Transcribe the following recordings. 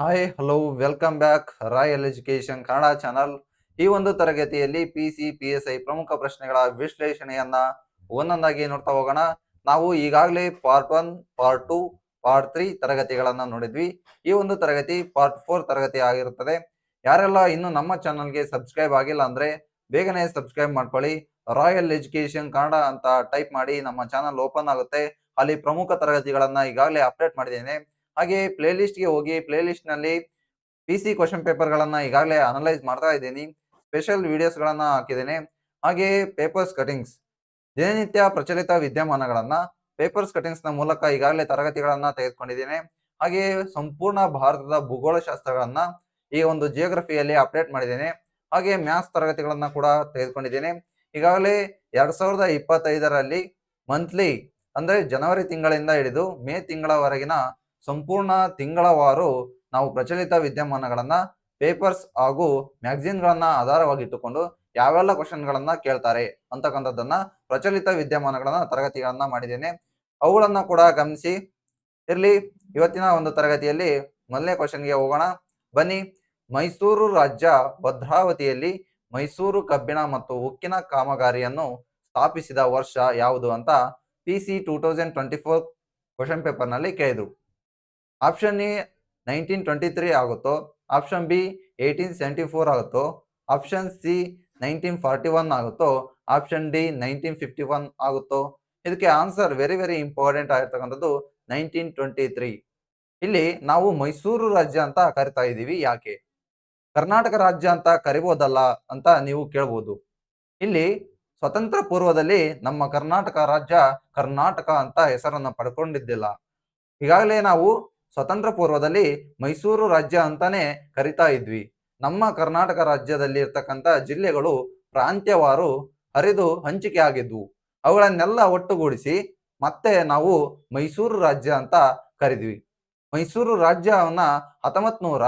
Hi hello welcome back royal education Kannada channel ಈ ಒಂದು ತರಗತಿಯಲ್ಲಿ P C P S I ಪ್ರಮುಖ ಪ್ರಶ್ನೆಗಳ ವಿಶ್ಲೇಷಣೆಯನ್ನ ಒಂದೊಂದಾಗಿ ನೋಡ್ತಾ ಹೋಗೋಣ. ನಾವು ಈಗಾಗಲೇ part one part two part three ತರಗತಿಗಳನ್ನ ನೋಡಿದ್ವಿ. ಈ ಒಂದು ತರಗತಿ ಪಾರ್ಟ್ ಫೋರ್ ತರಗತಿ ಆಗಿರುತ್ತದೆ. ಯಾರೆಲ್ಲ ಇನ್ನು ನಮ್ಮ ಚಾನಲ್ಗೆ ಸಬ್ಸ್ಕ್ರೈಬ್ ಆಗಿಲ್ಲ ಅಂದ್ರೆ ಬೇಗನೆ ಸಬ್ಸ್ಕ್ರೈಬ್ ಮಾಡ್ಕೊಳ್ಳಿ. ರಾಯಲ್ ಎಜುಕೇಶನ್ ಕನ್ನಡ ಅಂತ ಟೈಪ್ ಮಾಡಿ ನಮ್ಮ ಚಾನಲ್ ಓಪನ್ ಆಗುತ್ತೆ. ಅಲ್ಲಿ ಪ್ರಮುಖ ತರಗತಿಗಳನ್ನ ಈಗಾಗಲೇ ಅಪ್ಡೇಟ್ ಮಾಡಿದ್ದೇನೆ. ಹಾಗೆ ಪ್ಲೇ ಲಿಸ್ಟ್ಗೆ ಹೋಗಿ ಪ್ಲೇ ಲಿಸ್ಟ್ನಲ್ಲಿ ಪಿ ಸಿ ಕ್ವಶನ್ ಪೇಪರ್ ಗಳನ್ನ ಈಗಾಗಲೇ ಅನಲೈಸ್ ಮಾಡ್ತಾ ಇದ್ದೀನಿ. ಸ್ಪೆಷಲ್ ವಿಡಿಯೋಸ್ ಗಳನ್ನ ಹಾಕಿದ್ದೇನೆ. ಹಾಗೆ ಪೇಪರ್ಸ್ ಕಟಿಂಗ್ಸ್ ದಿನನಿತ್ಯ ಪ್ರಚಲಿತ ವಿದ್ಯಮಾನಗಳನ್ನ ಪೇಪರ್ಸ್ ಕಟಿಂಗ್ಸ್ನ ಮೂಲಕ ಈಗಾಗಲೇ ತರಗತಿಗಳನ್ನ ತೆಗೆದುಕೊಂಡಿದ್ದೇನೆ. ಹಾಗೆ ಸಂಪೂರ್ಣ ಭಾರತದ ಭೂಗೋಳ ಶಾಸ್ತ್ರಗಳನ್ನ ಈ ಒಂದು ಜಿಯೋಗ್ರಫಿಯಲ್ಲಿ ಅಪ್ಡೇಟ್ ಮಾಡಿದ್ದೇನೆ. ಹಾಗೆ ಮ್ಯಾಥ್ಸ್ ತರಗತಿಗಳನ್ನ ಕೂಡ ತೆಗೆದುಕೊಂಡಿದ್ದೇನೆ. ಈಗಾಗಲೇ ಎರಡ್ ಸಾವಿರದ ಇಪ್ಪತ್ತೈದರಲ್ಲಿ ಮಂತ್ಲಿ ಅಂದ್ರೆ ಜನವರಿ ತಿಂಗಳಿಂದ ಹಿಡಿದು ಮೇ ತಿಂಗಳವರೆಗಿನ ಸಂಪೂರ್ಣ ತಿಂಗಳವಾರು ನಾವು ಪ್ರಚಲಿತ ವಿದ್ಯಮಾನಗಳನ್ನ, ಪೇಪರ್ಸ್ ಹಾಗೂ ಮ್ಯಾಗಝಿನ್ ಗಳನ್ನ ಆಧಾರವಾಗಿಟ್ಟುಕೊಂಡು ಯಾವೆಲ್ಲ ಕ್ವಶನ್ ಗಳನ್ನ ಕೇಳ್ತಾರೆ ಅಂತಕ್ಕಂಥದ್ದನ್ನ ಪ್ರಚಲಿತ ವಿದ್ಯಮಾನಗಳನ್ನ ತರಗತಿಗಳನ್ನ ಮಾಡಿದ್ದೇನೆ. ಅವುಗಳನ್ನ ಕೂಡ ಗಮನಿಸಿ. ಇರ್ಲಿ, ಇವತ್ತಿನ ಒಂದು ತರಗತಿಯಲ್ಲಿ ಮೊದಲನೇ ಕ್ವಶನ್ಗೆ ಹೋಗೋಣ. ಬನ್ನಿ, ಮೈಸೂರು ರಾಜ್ಯ ಭದ್ರಾವತಿಯಲ್ಲಿ ಮೈಸೂರು ಕಬ್ಬಿಣ ಮತ್ತು ಉಕ್ಕಿನ ಕಾಮಗಾರಿಯನ್ನು ಸ್ಥಾಪಿಸಿದ ವರ್ಷ ಯಾವುದು ಅಂತ P C two thousand twenty four question ಪೇಪರ್ನಲ್ಲಿ ಕೇಳಿದ್ರು. Option A nineteen twenty three ಆಗುತ್ತೋ? Option B eighteen seventy four ಆಗುತ್ತೋ? Option C nineteen forty one ಆಗುತ್ತೋ? Option D nineteen fifty one ಆಗುತ್ತೋ? ಇದಕ್ಕೆ ಆನ್ಸರ್ ವೆರಿ ವೆರಿ ಇಂಪಾರ್ಟೆಂಟ್ ಆಗಿರ್ತಕ್ಕಂಥದ್ದು nineteen twenty three ಇಲ್ಲಿ ನಾವು ಮೈಸೂರು ರಾಜ್ಯ ಅಂತ ಕರಿತಾ ಇದ್ದೀವಿ ಯಾಕೆ? ಕರ್ನಾಟಕ ರಾಜ್ಯ ಅಂತ ಕರಿಬೋದಲ್ಲ ಅಂತ ನೀವು ಕೇಳ್ಬೋದು. ಇಲ್ಲಿ ಸ್ವತಂತ್ರ ಪೂರ್ವದಲ್ಲಿ ನಮ್ಮ ಕರ್ನಾಟಕ ರಾಜ್ಯ ಕರ್ನಾಟಕ ಅಂತ ಹೆಸರನ್ನು ಪಡ್ಕೊಂಡಿದ್ದಿಲ್ಲ. ಈಗಾಗಲೇ ನಾವು ಸ್ವತಂತ್ರ ಪೂರ್ವದಲ್ಲಿ ಮೈಸೂರು ರಾಜ್ಯ ಅಂತಾನೆ ಕರಿತಾ ಇದ್ವಿ. ನಮ್ಮ ಕರ್ನಾಟಕ ರಾಜ್ಯದಲ್ಲಿ ಇರ್ತಕ್ಕಂಥ ಜಿಲ್ಲೆಗಳು ಪ್ರಾಂತ್ಯವಾರು ಹರಿದು ಹಂಚಿಕೆ ಆಗಿದ್ವು. ಅವುಗಳನ್ನೆಲ್ಲ ಒಟ್ಟುಗೂಡಿಸಿ ಮತ್ತೆ ನಾವು ಮೈಸೂರು ರಾಜ್ಯ ಅಂತ ಕರಿದ್ವಿ. ಮೈಸೂರು ರಾಜ್ಯವನ್ನ ಹತ್ತೊಂಬತ್ ನೂರ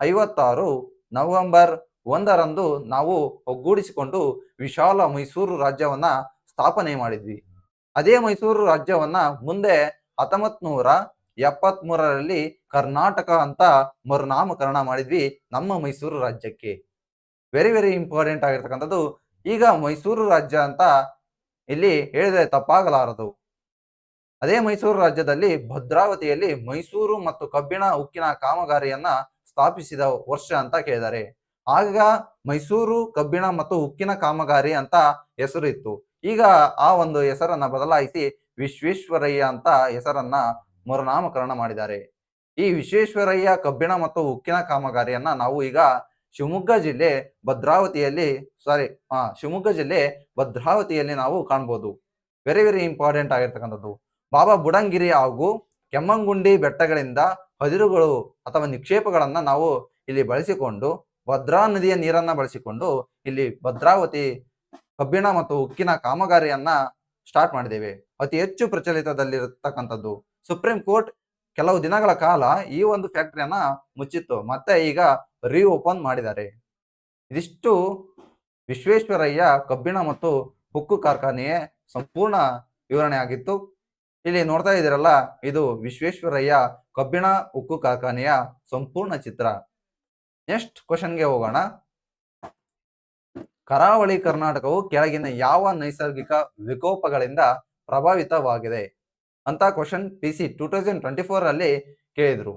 ಐವತ್ತಾರು ನವೆಂಬರ್ ಒಂದರಂದು ನಾವು ಒಗ್ಗೂಡಿಸಿಕೊಂಡು ವಿಶಾಲ ಮೈಸೂರು ರಾಜ್ಯವನ್ನ ಸ್ಥಾಪನೆ ಮಾಡಿದ್ವಿ. ಅದೇ ಮೈಸೂರು ರಾಜ್ಯವನ್ನ ಮುಂದೆ ಹತ್ತೊಂಬತ್ ನೂರ ಎಪ್ಪತ್ ಮೂರರಲ್ಲಿ ಕರ್ನಾಟಕ ಅಂತ ಮರುನಾಮಕರಣ ಮಾಡಿದ್ವಿ ನಮ್ಮ ಮೈಸೂರು ರಾಜ್ಯಕ್ಕೆ. ವೆರಿ ವೆರಿ ಇಂಪಾರ್ಟೆಂಟ್ ಆಗಿರ್ತಕ್ಕಂಥದ್ದು. ಈಗ ಮೈಸೂರು ರಾಜ್ಯ ಅಂತ ಇಲ್ಲಿ ಹೇಳಿದ್ರೆ ತಪ್ಪಾಗಲಾರದು. ಅದೇ ಮೈಸೂರು ರಾಜ್ಯದಲ್ಲಿ ಭದ್ರಾವತಿಯಲ್ಲಿ ಮೈಸೂರು ಮತ್ತು ಕಬ್ಬಿಣ ಉಕ್ಕಿನ ಕಾಮಗಾರಿಯನ್ನ ಸ್ಥಾಪಿಸಿದ ವರ್ಷ ಅಂತ ಕೇಳಿದ್ದಾರೆ. ಆಗ ಮೈಸೂರು, ಕಬ್ಬಿಣ ಮತ್ತು ಉಕ್ಕಿನ ಕಾಮಗಾರಿ ಅಂತ ಹೆಸರು ಇತ್ತು ಈಗ ಆ ಒಂದು ಹೆಸರನ್ನ ಬದಲಾಯಿಸಿ ವಿಶ್ವೇಶ್ವರಯ್ಯ ಅಂತ ಹೆಸರನ್ನ ಮರುನಾಮಕರಣ ಮಾಡಿದ್ದಾರೆ. ಈ ವಿಶ್ವೇಶ್ವರಯ್ಯ ಕಬ್ಬಿಣ ಮತ್ತು ಉಕ್ಕಿನ ಕಾಮಗಾರಿಯನ್ನ ನಾವು ಈಗ ಶಿವಮೊಗ್ಗ ಜಿಲ್ಲೆ ಭದ್ರಾವತಿಯಲ್ಲಿ ಸಾರಿ ಹಾ ಶಿವಮೊಗ್ಗ ಜಿಲ್ಲೆ ಭದ್ರಾವತಿಯಲ್ಲಿ ನಾವು ಕಾಣ್ಬೋದು. ವೆರಿ ವೆರಿ ಇಂಪಾರ್ಟೆಂಟ್ ಆಗಿರ್ತಕ್ಕಂಥದ್ದು. ಬಾಬಾ ಬುಡಂಗಿರಿ ಹಾಗೂ ಕೆಮ್ಮಂಗುಂಡಿ ಬೆಟ್ಟಗಳಿಂದ ಹದಿರುಗಳು ಅಥವಾ ನಿಕ್ಷೇಪಗಳನ್ನ ನಾವು ಇಲ್ಲಿ ಬಳಸಿಕೊಂಡು, ಭದ್ರಾ ನದಿಯ ನೀರನ್ನ ಬಳಸಿಕೊಂಡು ಇಲ್ಲಿ ಭದ್ರಾವತಿ ಕಬ್ಬಿಣ ಮತ್ತು ಉಕ್ಕಿನ ಕಾಮಗಾರಿಯನ್ನ ಸ್ಟಾರ್ಟ್ ಮಾಡಿದ್ದೇವೆ. ಅತಿ ಹೆಚ್ಚು ಪ್ರಚಲಿತದಲ್ಲಿರತಕ್ಕಂಥದ್ದು. ಸುಪ್ರೀಂ ಕೋರ್ಟ್ ಕೆಲವು ದಿನಗಳ ಕಾಲ ಈ ಒಂದು ಫ್ಯಾಕ್ಟ್ರಿಯನ್ನ ಮುಚ್ಚಿತ್ತು. ಮತ್ತೆ ಈಗ ಓಪನ್ ಮಾಡಿದ್ದಾರೆ. ಇದಿಷ್ಟು ವಿಶ್ವೇಶ್ವರಯ್ಯ ಕಬ್ಬಿಣ ಮತ್ತು ಉಕ್ಕು ಕಾರ್ಖಾನೆಯ ಸಂಪೂರ್ಣ ವಿವರಣೆ ಆಗಿತ್ತು. ಇಲ್ಲಿ ನೋಡ್ತಾ ಇದ್ದೀರಲ್ಲ, ಇದು ವಿಶ್ವೇಶ್ವರಯ್ಯ ಕಬ್ಬಿಣ, ಉಕ್ಕು ಕಾರ್ಖಾನೆಯ ಸಂಪೂರ್ಣ ಚಿತ್ರ. ನೆಕ್ಸ್ಟ್ ಕ್ವಶನ್ಗೆ ಹೋಗೋಣ. ಕರಾವಳಿ ಕರ್ನಾಟಕವು ಕೆಳಗಿನ ಯಾವ ನೈಸರ್ಗಿಕ ವಿಕೋಪಗಳಿಂದ ಪ್ರಭಾವಿತವಾಗಿದೆ ಅಂತ question P C two thousand twenty four ಅಲ್ಲಿ ಕೇಳಿದ್ರು.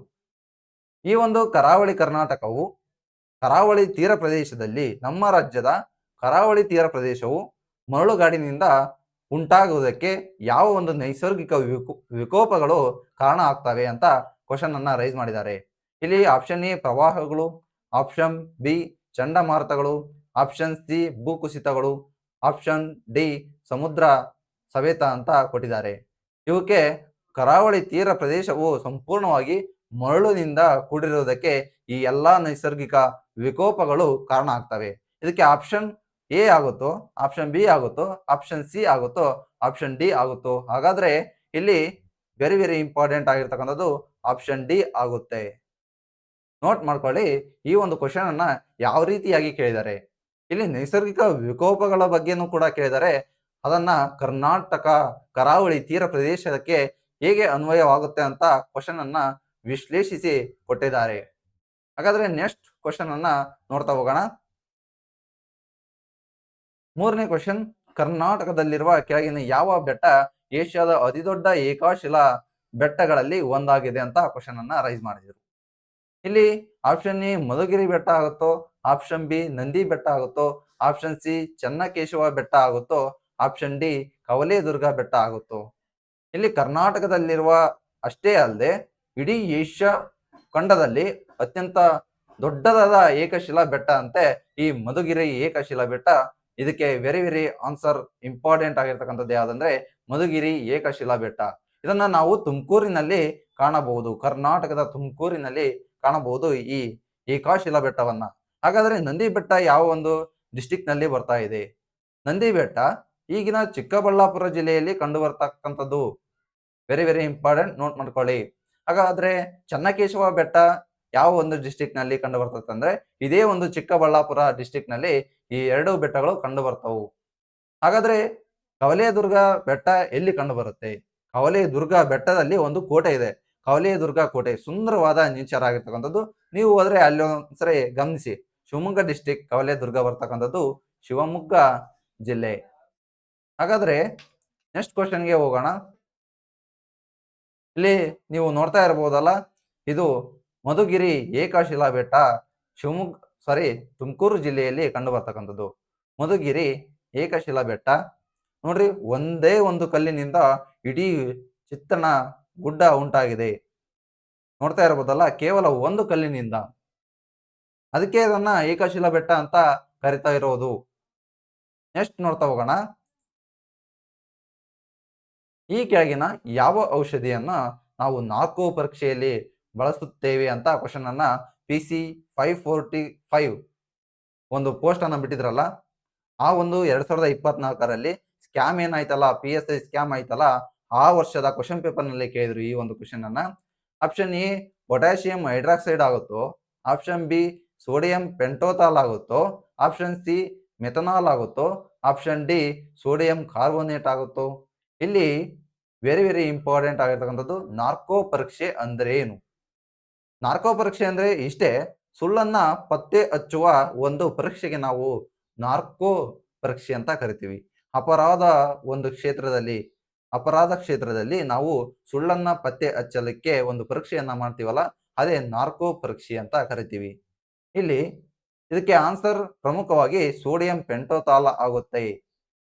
ಈ ಒಂದು ಕರಾವಳಿ ಕರ್ನಾಟಕವು ಕರಾವಳಿ ತೀರ ಪ್ರದೇಶದಲ್ಲಿ ನಮ್ಮ ರಾಜ್ಯದ ಕರಾವಳಿ ತೀರ ಪ್ರದೇಶವು ಮರಳುಗಾಡಿನಿಂದ ಉಂಟಾಗುವುದಕ್ಕೆ ಯಾವ ಒಂದು ನೈಸರ್ಗಿಕ ವಿಕೋಪಗಳು ಕಾರಣ ಆಗ್ತವೆ ಅಂತ ಕ್ವಶನ್ ಅನ್ನ ರೈಸ್ ಮಾಡಿದ್ದಾರೆ. ಇಲ್ಲಿ ಆಪ್ಷನ್ ಎ ಪ್ರವಾಹಗಳು ಆಪ್ಷನ್ ಬಿ ಚಂಡಮಾರುತಗಳು ಆಪ್ಷನ್ ಸಿ ಭೂಕುಸಿತಗಳು, ಆಪ್ಷನ್ ಡಿ ಸಮುದ್ರ ಸವೇತ ಅಂತ ಕೊಟ್ಟಿದ್ದಾರೆ. ಇವಕ್ಕೆ ಕರಾವಳಿ ತೀರ ಪ್ರದೇಶವು ಸಂಪೂರ್ಣವಾಗಿ ಮರಳುನಿಂದ ಕೂಡಿರುವುದಕ್ಕೆ ಈ ಎಲ್ಲಾ ನೈಸರ್ಗಿಕ ವಿಕೋಪಗಳು ಕಾರಣ ಆಗ್ತವೆ. ಇದಕ್ಕೆ ಆಪ್ಷನ್ ಎ ಆಗುತ್ತೋ, ಆಪ್ಷನ್ ಬಿ ಆಗುತ್ತೋ, ಆಪ್ಷನ್ ಸಿ ಆಗುತ್ತೋ, ಆಪ್ಷನ್ ಡಿ ಆಗುತ್ತೋ. ಹಾಗಾದ್ರೆ ಇಲ್ಲಿ ವೆರಿ ವೆರಿ ಇಂಪಾರ್ಟೆಂಟ್ ಆಗಿರ್ತಕ್ಕಂಥದ್ದು ಆಪ್ಷನ್ ಡಿ ಆಗುತ್ತೆ. ನೋಟ್ ಮಾಡ್ಕೊಳ್ಳಿ, ಈ ಒಂದು ಕ್ವಶನ್ ಅನ್ನ ಯಾವ ರೀತಿಯಾಗಿ ಕೇಳಿದ್ದಾರೆ? ಇಲ್ಲಿ ನೈಸರ್ಗಿಕ ವಿಕೋಪಗಳ ಬಗ್ಗೆನೂ ಕೂಡ ಕೇಳಿದರೆ ಅದನ್ನ ಕರ್ನಾಟಕ ಕರಾವಳಿ ತೀರ ಪ್ರದೇಶಕ್ಕೆ ಹೇಗೆ ಅನ್ವಯವಾಗುತ್ತೆ ಅಂತ ಕ್ವಶನ್ ಅನ್ನ ವಿಶ್ಲೇಷಿಸಿ ಕೊಟ್ಟಿದ್ದಾರೆ. ಹಾಗಾದ್ರೆ ನೆಕ್ಸ್ಟ್ ಕ್ವಶನ್ ಅನ್ನ ನೋಡ್ತಾ ಹೋಗೋಣ. ಮೂರನೇ ಕ್ವಶನ್ ಕರ್ನಾಟಕದಲ್ಲಿರುವ ಕೆಳಗಿನ ಯಾವ ಬೆಟ್ಟ ಏಷ್ಯಾದ ಅತಿದೊಡ್ಡ ಏಕಾಶಿಲಾ ಬೆಟ್ಟಗಳಲ್ಲಿ ಒಂದಾಗಿದೆ ಅಂತ ಕ್ವಶನ್ ಅನ್ನ ರೈಸ್ ಮಾಡಿದ್ರು. ಇಲ್ಲಿ ಆಪ್ಷನ್ ಎ ಮಧುಗಿರಿ ಬೆಟ್ಟ ಆಗುತ್ತೋ ಆಪ್ಷನ್ ಬಿ ನಂದಿ ಬೆಟ್ಟ ಆಗುತ್ತೋ ಆಪ್ಷನ್ ಸಿ ಚನ್ನಕೇಶವ ಬೆಟ್ಟ ಆಗುತ್ತೋ ಆಪ್ಷನ್ ಡಿ ಕವಲೇದುರ್ಗ ಬೆಟ್ಟ ಆಗುತ್ತೋ. ಇಲ್ಲಿ ಕರ್ನಾಟಕದಲ್ಲಿರುವ ಅಷ್ಟೇ ಅಲ್ಲದೆ ಇಡೀ ಏಷ್ಯಾ ಖಂಡದಲ್ಲಿ ಅತ್ಯಂತ ದೊಡ್ಡದಾದ ಏಕಶಿಲಾ ಬೆಟ್ಟ ಅಂತೆ ಈ ಮಧುಗಿರಿ ಏಕಶಿಲಾ ಬೆಟ್ಟ. ಇದಕ್ಕೆ ವೆರಿ ವೆರಿ ಆನ್ಸರ್ ಇಂಪಾರ್ಟೆಂಟ್ ಆಗಿರ್ತಕ್ಕಂಥದ್ದು ಯಾವ್ದಂದ್ರೆ ಮಧುಗಿರಿ ಏಕಶಿಲಾ ಬೆಟ್ಟ. ಇದನ್ನ ನಾವು ತುಮಕೂರಿನಲ್ಲಿ ಕಾಣಬಹುದು. ಕರ್ನಾಟಕದ ತುಮಕೂರಿನಲ್ಲಿ ಕಾಣಬಹುದು ಈ ಏಕಾಶಿಲಾ ಬೆಟ್ಟವನ್ನ. ಹಾಗಾದ್ರೆ ನಂದಿ ಬೆಟ್ಟ ಯಾವ ಒಂದು ಡಿಸ್ಟಿಕ್ನಲ್ಲಿ ಬರ್ತಾ ಇದೆ? ನಂದಿ ಬೆಟ್ಟ ಈಗಿನ ಚಿಕ್ಕಬಳ್ಳಾಪುರ ಜಿಲ್ಲೆಯಲ್ಲಿ ಕಂಡು ಬರ್ತಕ್ಕಂಥದ್ದು ವೆರಿ ವೆರಿ ಇಂಪಾರ್ಟೆಂಟ್ ನೋಟ್ ಮಾಡ್ಕೊಳ್ಳಿ. ಹಾಗಾದ್ರೆ ಚನ್ನಕೇಶವ ಬೆಟ್ಟ ಯಾವ ಒಂದು ಡಿಸ್ಟಿಕ್ನಲ್ಲಿ ಕಂಡು ಬರ್ತದೆ ಅಂದ್ರೆ ಇದೇ ಒಂದು ಚಿಕ್ಕಬಳ್ಳಾಪುರ ಡಿಸ್ಟಿಕ್ನಲ್ಲಿ ಈ ಎರಡು ಬೆಟ್ಟಗಳು ಕಂಡು ಬರ್ತವು ಹಾಗಾದ್ರೆ ಕವಲೆದುರ್ಗ ಬೆಟ್ಟ ಎಲ್ಲಿ ಕಂಡು ಬರುತ್ತೆ ಕವಲೆದುರ್ಗ ಬೆಟ್ಟದಲ್ಲಿ ಒಂದು ಕೋಟೆ ಇದೆ. ಕವಲೆದುರ್ಗ ಕೋಟೆ ಸುಂದರವಾದ ನೇಚರ್ ಆಗಿರ್ತಕ್ಕಂಥದ್ದು. ನೀವು ಹೋದ್ರೆ ಅಲ್ಲಿ ಒಂದ್ಸರಿ ಗಮನಿಸಿ. ಶಿವಮೊಗ್ಗ ಡಿಸ್ಟಿಕ್ ಕವಲೇದುರ್ಗ ಬರ್ತಕ್ಕಂಥದ್ದು ಶಿವಮೊಗ್ಗ ಜಿಲ್ಲೆ. ಹಾಗಾದ್ರೆ ನೆಕ್ಸ್ಟ್ ಕ್ವಶನ್ಗೆ ಹೋಗೋಣ. ಇಲ್ಲಿ ನೀವು ನೋಡ್ತಾ ಇರಬಹುದಲ್ಲ ಇದು ಮಧುಗಿರಿ ಏಕಶಿಲಾ ಬೆಟ್ಟ ಶಿವಮೊಗ್ಗ ಸಾರಿ ತುಮಕೂರು ಜಿಲ್ಲೆಯಲ್ಲಿ ಕಂಡು ಬರ್ತಕ್ಕಂಥದ್ದು ಮಧುಗಿರಿ ಏಕಶಿಲಾ ಬೆಟ್ಟ. ನೋಡ್ರಿ, ಒಂದೇ ಒಂದು ಕಲ್ಲಿನಿಂದ ಇಡೀ ಚಿತ್ತಣ ಗುಡ್ಡ ಉಂಟಾಗಿದೆ. ನೋಡ್ತಾ ಇರಬಹುದಲ್ಲ ಕೇವಲ ಒಂದು ಕಲ್ಲಿನಿಂದ. ಅದಕ್ಕೆ ಇದನ್ನ ಏಕಶಿಲಾ ಬೆಟ್ಟ ಅಂತ ಕರಿತಾ ಇರೋದು. ನೆಕ್ಸ್ಟ್ ನೋಡ್ತಾ ಹೋಗೋಣ. ಈ ಕೆಳಗಿನ ಯಾವ ಔಷಧಿಯನ್ನ ನಾವು ನಾಲ್ಕು ಪರೀಕ್ಷೆಯಲ್ಲಿ ಬಳಸುತ್ತೇವೆ ಅಂತ ಕ್ವಶನ್ ಅನ್ನ P C five forty five ಒಂದು ಪೋಸ್ಟ್ ಅನ್ನ ಬಿಟ್ಟಿದ್ರಲ್ಲ, ಆ ಒಂದು ಎರಡ್ ಸಾವಿರದ ಇಪ್ಪತ್ನಾಲ್ಕರಲ್ಲಿ ಸ್ಕ್ಯಾಮ್ ಏನಾಯ್ತಲ್ಲ ಪಿ ಎಸ್ ಐ ಸ್ಕ್ಯಾಮ್ ಆಯ್ತಲ್ಲ ಆ ವರ್ಷದ ಕ್ವಶನ್ ಪೇಪರ್ನಲ್ಲಿ ಕೇಳಿದ್ರು ಈ ಒಂದು ಕ್ವಶನ್ ಅನ್ನ. ಆಪ್ಷನ್ ಎ ಪೊಟ್ಯಾಷಿಯಂ ಹೈಡ್ರಾಕ್ಸೈಡ್ ಆಗುತ್ತೋ? ಆಪ್ಷನ್ ಬಿ ಸೋಡಿಯಂ ಪೆಂಟೋತಾಲ್ ಆಗುತ್ತೋ? ಆಪ್ಷನ್ ಸಿ ಮೆಥನಾಲ್ ಆಗುತ್ತೋ? ಆಪ್ಷನ್ ಡಿ ಸೋಡಿಯಂ ಕಾರ್ಬೋನೇಟ್ ಆಗುತ್ತೋ? ಇಲ್ಲಿ ವೆರಿ ವೆರಿ ಇಂಪಾರ್ಟೆಂಟ್ ಆಗಿರ್ತಕ್ಕಂಥದ್ದು ನಾರ್ಕೋ ಪರೀಕ್ಷೆ ಅಂದ್ರೆ ಏನು? ನಾರ್ಕೋ ಪರೀಕ್ಷೆ ಅಂದ್ರೆ ಇಷ್ಟೇ, ಸುಳ್ಳನ್ನ ಪತ್ತೆ ಹಚ್ಚುವ ಒಂದು ಪರೀಕ್ಷೆಗೆ ನಾವು ನಾರ್ಕೋ ಪರೀಕ್ಷೆ ಅಂತ ಕರಿತೀವಿ. ಅಪರಾಧ ಒಂದು ಕ್ಷೇತ್ರದಲ್ಲಿ ಅಪರಾಧ ಕ್ಷೇತ್ರದಲ್ಲಿ ನಾವು ಸುಳ್ಳನ್ನ ಪತ್ತೆ ಹಚ್ಚಲಿಕ್ಕೆ ಒಂದು ಪರೀಕ್ಷೆಯನ್ನ ಮಾಡ್ತೀವಲ್ಲ, ಅದೇ ನಾರ್ಕೋ ಪರೀಕ್ಷೆ ಅಂತ ಕರಿತೀವಿ. ಇಲ್ಲಿ ಇದಕ್ಕೆ ಆನ್ಸರ್ ಪ್ರಮುಖವಾಗಿ ಸೋಡಿಯಂ ಪೆಂಟೋತಾಲ ಆಗುತ್ತೆ.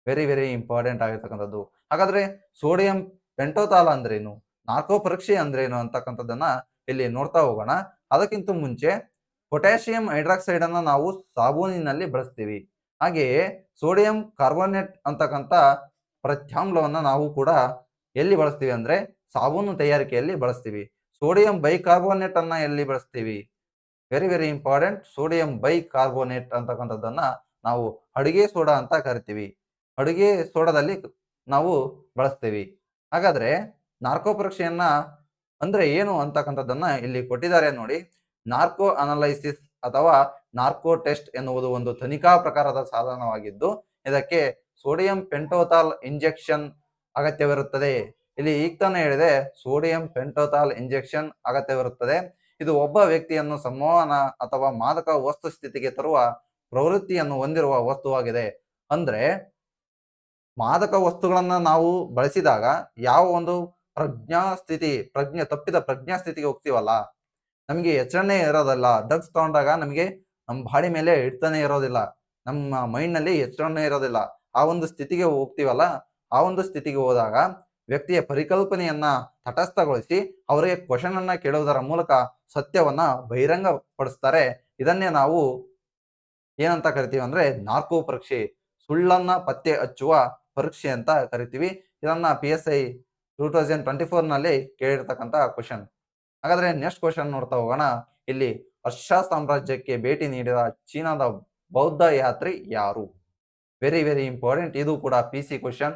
ವೆರಿ ವೆರಿ ಇಂಪಾರ್ಟೆಂಟ್ ಆಗಿರ್ತಕ್ಕಂಥದ್ದು. ಹಾಗಾದ್ರೆ ಸೋಡಿಯಂ ಪೆಂಟೋತಾಲ ಅಂದ್ರೇನು? ನಾರ್ಕೋ ಪರೀಕ್ಷೆ ಅಂದ್ರೇನು ಅಂತಕ್ಕಂಥದ್ದನ್ನ ಇಲ್ಲಿ ನೋಡ್ತಾ ಹೋಗೋಣ. ಅದಕ್ಕಿಂತ ಮುಂಚೆ ಪೊಟ್ಯಾಷಿಯಂ ಹೈಡ್ರಾಕ್ಸೈಡ್ ಅನ್ನ ನಾವು ಸಾಬೂನಿನಲ್ಲಿ ಬಳಸ್ತೀವಿ. ಹಾಗೆಯೇ ಸೋಡಿಯಂ ಕಾರ್ಬೋನೇಟ್ ಅಂತಕ್ಕಂಥ ಪ್ರತ್ಯಾಮ್ಲವನ್ನ ನಾವು ಕೂಡ ಎಲ್ಲಿ ಬಳಸ್ತೀವಿ ಅಂದರೆ ಸಾಬೂನು ತಯಾರಿಕೆಯಲ್ಲಿ ಬಳಸ್ತೀವಿ. ಸೋಡಿಯಂ ಬೈಕಾರ್ಬೋನೇಟ್ ಅನ್ನ ಎಲ್ಲಿ ಬಳಸ್ತೀವಿ? Very very important sodium bicarbonate ಅಂತಕ್ಕಂಥದ್ದನ್ನ ನಾವು ಅಡುಗೆ ಸೋಡಾ ಅಂತ ಕರಿತೀವಿ. ಅಡುಗೆ ಸೋಡಾದಲ್ಲಿ ನಾವು ಬಳಸ್ತೀವಿ. ಹಾಗಾದ್ರೆ ನಾರ್ಕೋ ಪರೀಕ್ಷೆಯನ್ನ ಅಂದ್ರೆ ಏನು ಅಂತಕ್ಕಂಥದ್ದನ್ನ ಇಲ್ಲಿ ಕೊಟ್ಟಿದ್ದಾರೆ ನೋಡಿ. ನಾರ್ಕೋ ಅನಲೈಸಿಸ್ ಅಥವಾ ನಾರ್ಕೋ ಟೆಸ್ಟ್ ಎನ್ನುವುದು ಒಂದು ತನಿಖಾ ಪ್ರಕಾರದ ಸಾಧನವಾಗಿದ್ದು ಇದಕ್ಕೆ ಸೋಡಿಯಂ ಪೆಂಟೋತಾಲ್ ಇಂಜೆಕ್ಷನ್ ಅಗತ್ಯವಿರುತ್ತದೆ. ಇಲ್ಲಿ ಈಗ ತಾನೇ ಹೇಳಿದೆ, ಸೋಡಿಯಂ ಪೆಂಟೋತಾಲ್ ಇಂಜೆಕ್ಷನ್ ಅಗತ್ಯವಿರುತ್ತದೆ. ಇದು ಒಬ್ಬ ವ್ಯಕ್ತಿಯನ್ನು ಸಂವಹನ ಅಥವಾ ಮಾದಕ ವಸ್ತು ಸ್ಥಿತಿಗೆ ತರುವ ಪ್ರವೃತ್ತಿಯನ್ನು ಹೊಂದಿರುವ ವಸ್ತುವಾಗಿದೆ. ಅಂದ್ರೆ, ಮಾದಕ ವಸ್ತುಗಳನ್ನ ನಾವು ಬಳಸಿದಾಗ ಯಾವ ಒಂದು ಪ್ರಜ್ಞಾ ಸ್ಥಿತಿ, ಪ್ರಜ್ಞೆ, ತಪ್ಪಿದ ಪ್ರಜ್ಞಾ ಸ್ಥಿತಿಗೆ ಹೋಗ್ತೀವಲ್ಲ, ನಮಗೆ ಎಚ್ಚರಣೆ ಇರೋದಿಲ್ಲ. ಡ್ರಗ್ಸ್ ತಗೊಂಡಾಗ ನಮಗೆ ನಮ್ಮ ಬಾಡಿ ಮೇಲೆ ಇಡ್ತಾನೆ ಇರೋದಿಲ್ಲ. ನಮ್ಮ ಮೈಂಡ್ನಲ್ಲಿ ಎಚ್ಚರಣೆ ಇರೋದಿಲ್ಲ. ಆ ಒಂದು ಸ್ಥಿತಿಗೆ ಹೋಗ್ತೀವಲ್ಲ, ಆ ಒಂದು ಸ್ಥಿತಿಗೆ ಹೋದಾಗ ವ್ಯಕ್ತಿಯ ಪರಿಕಲ್ಪನೆಯನ್ನ ತಟಸ್ಥಗೊಳಿಸಿ ಅವರಿಗೆ ಕ್ವಶನ್ ಅನ್ನ ಕೇಳುವುದರ ಮೂಲಕ ಸತ್ಯವನ್ನ ಬಹಿರಂಗ ಪಡಿಸ್ತಾರೆ ಇದನ್ನೇ ನಾವು ಏನಂತ ಕರಿತೀವಿ ಅಂದ್ರೆ ನಾಲ್ಕು ಪರೀಕ್ಷೆ, ಸುಳ್ಳನ್ನ ಪತ್ತೆ ಹಚ್ಚುವ ಪರೀಕ್ಷೆ ಅಂತ ಕರಿತೀವಿ. ಇದನ್ನ P S I two thousand twenty ಫೋರ್ನಲ್ಲಿ ಕೇಳಿರ್ತಕ್ಕಂತ ಕ್ವಶನ್ ಹಾಗಾದ್ರೆ ನೆಕ್ಸ್ಟ್ ಕ್ವಶನ್ ನೋಡ್ತಾ ಹೋಗೋಣ. ಇಲ್ಲಿ ಹರ್ಷ ಸಾಮ್ರಾಜ್ಯಕ್ಕೆ ಭೇಟಿ ನೀಡಿದ ಚೀನಾದ ಬೌದ್ಧ ಯಾತ್ರಿ ಯಾರು? ವೆರಿ ವೆರಿ ಇಂಪಾರ್ಟೆಂಟ್ ಇದು ಕೂಡ ಪಿ ಸಿ ಕ್ವಶನ್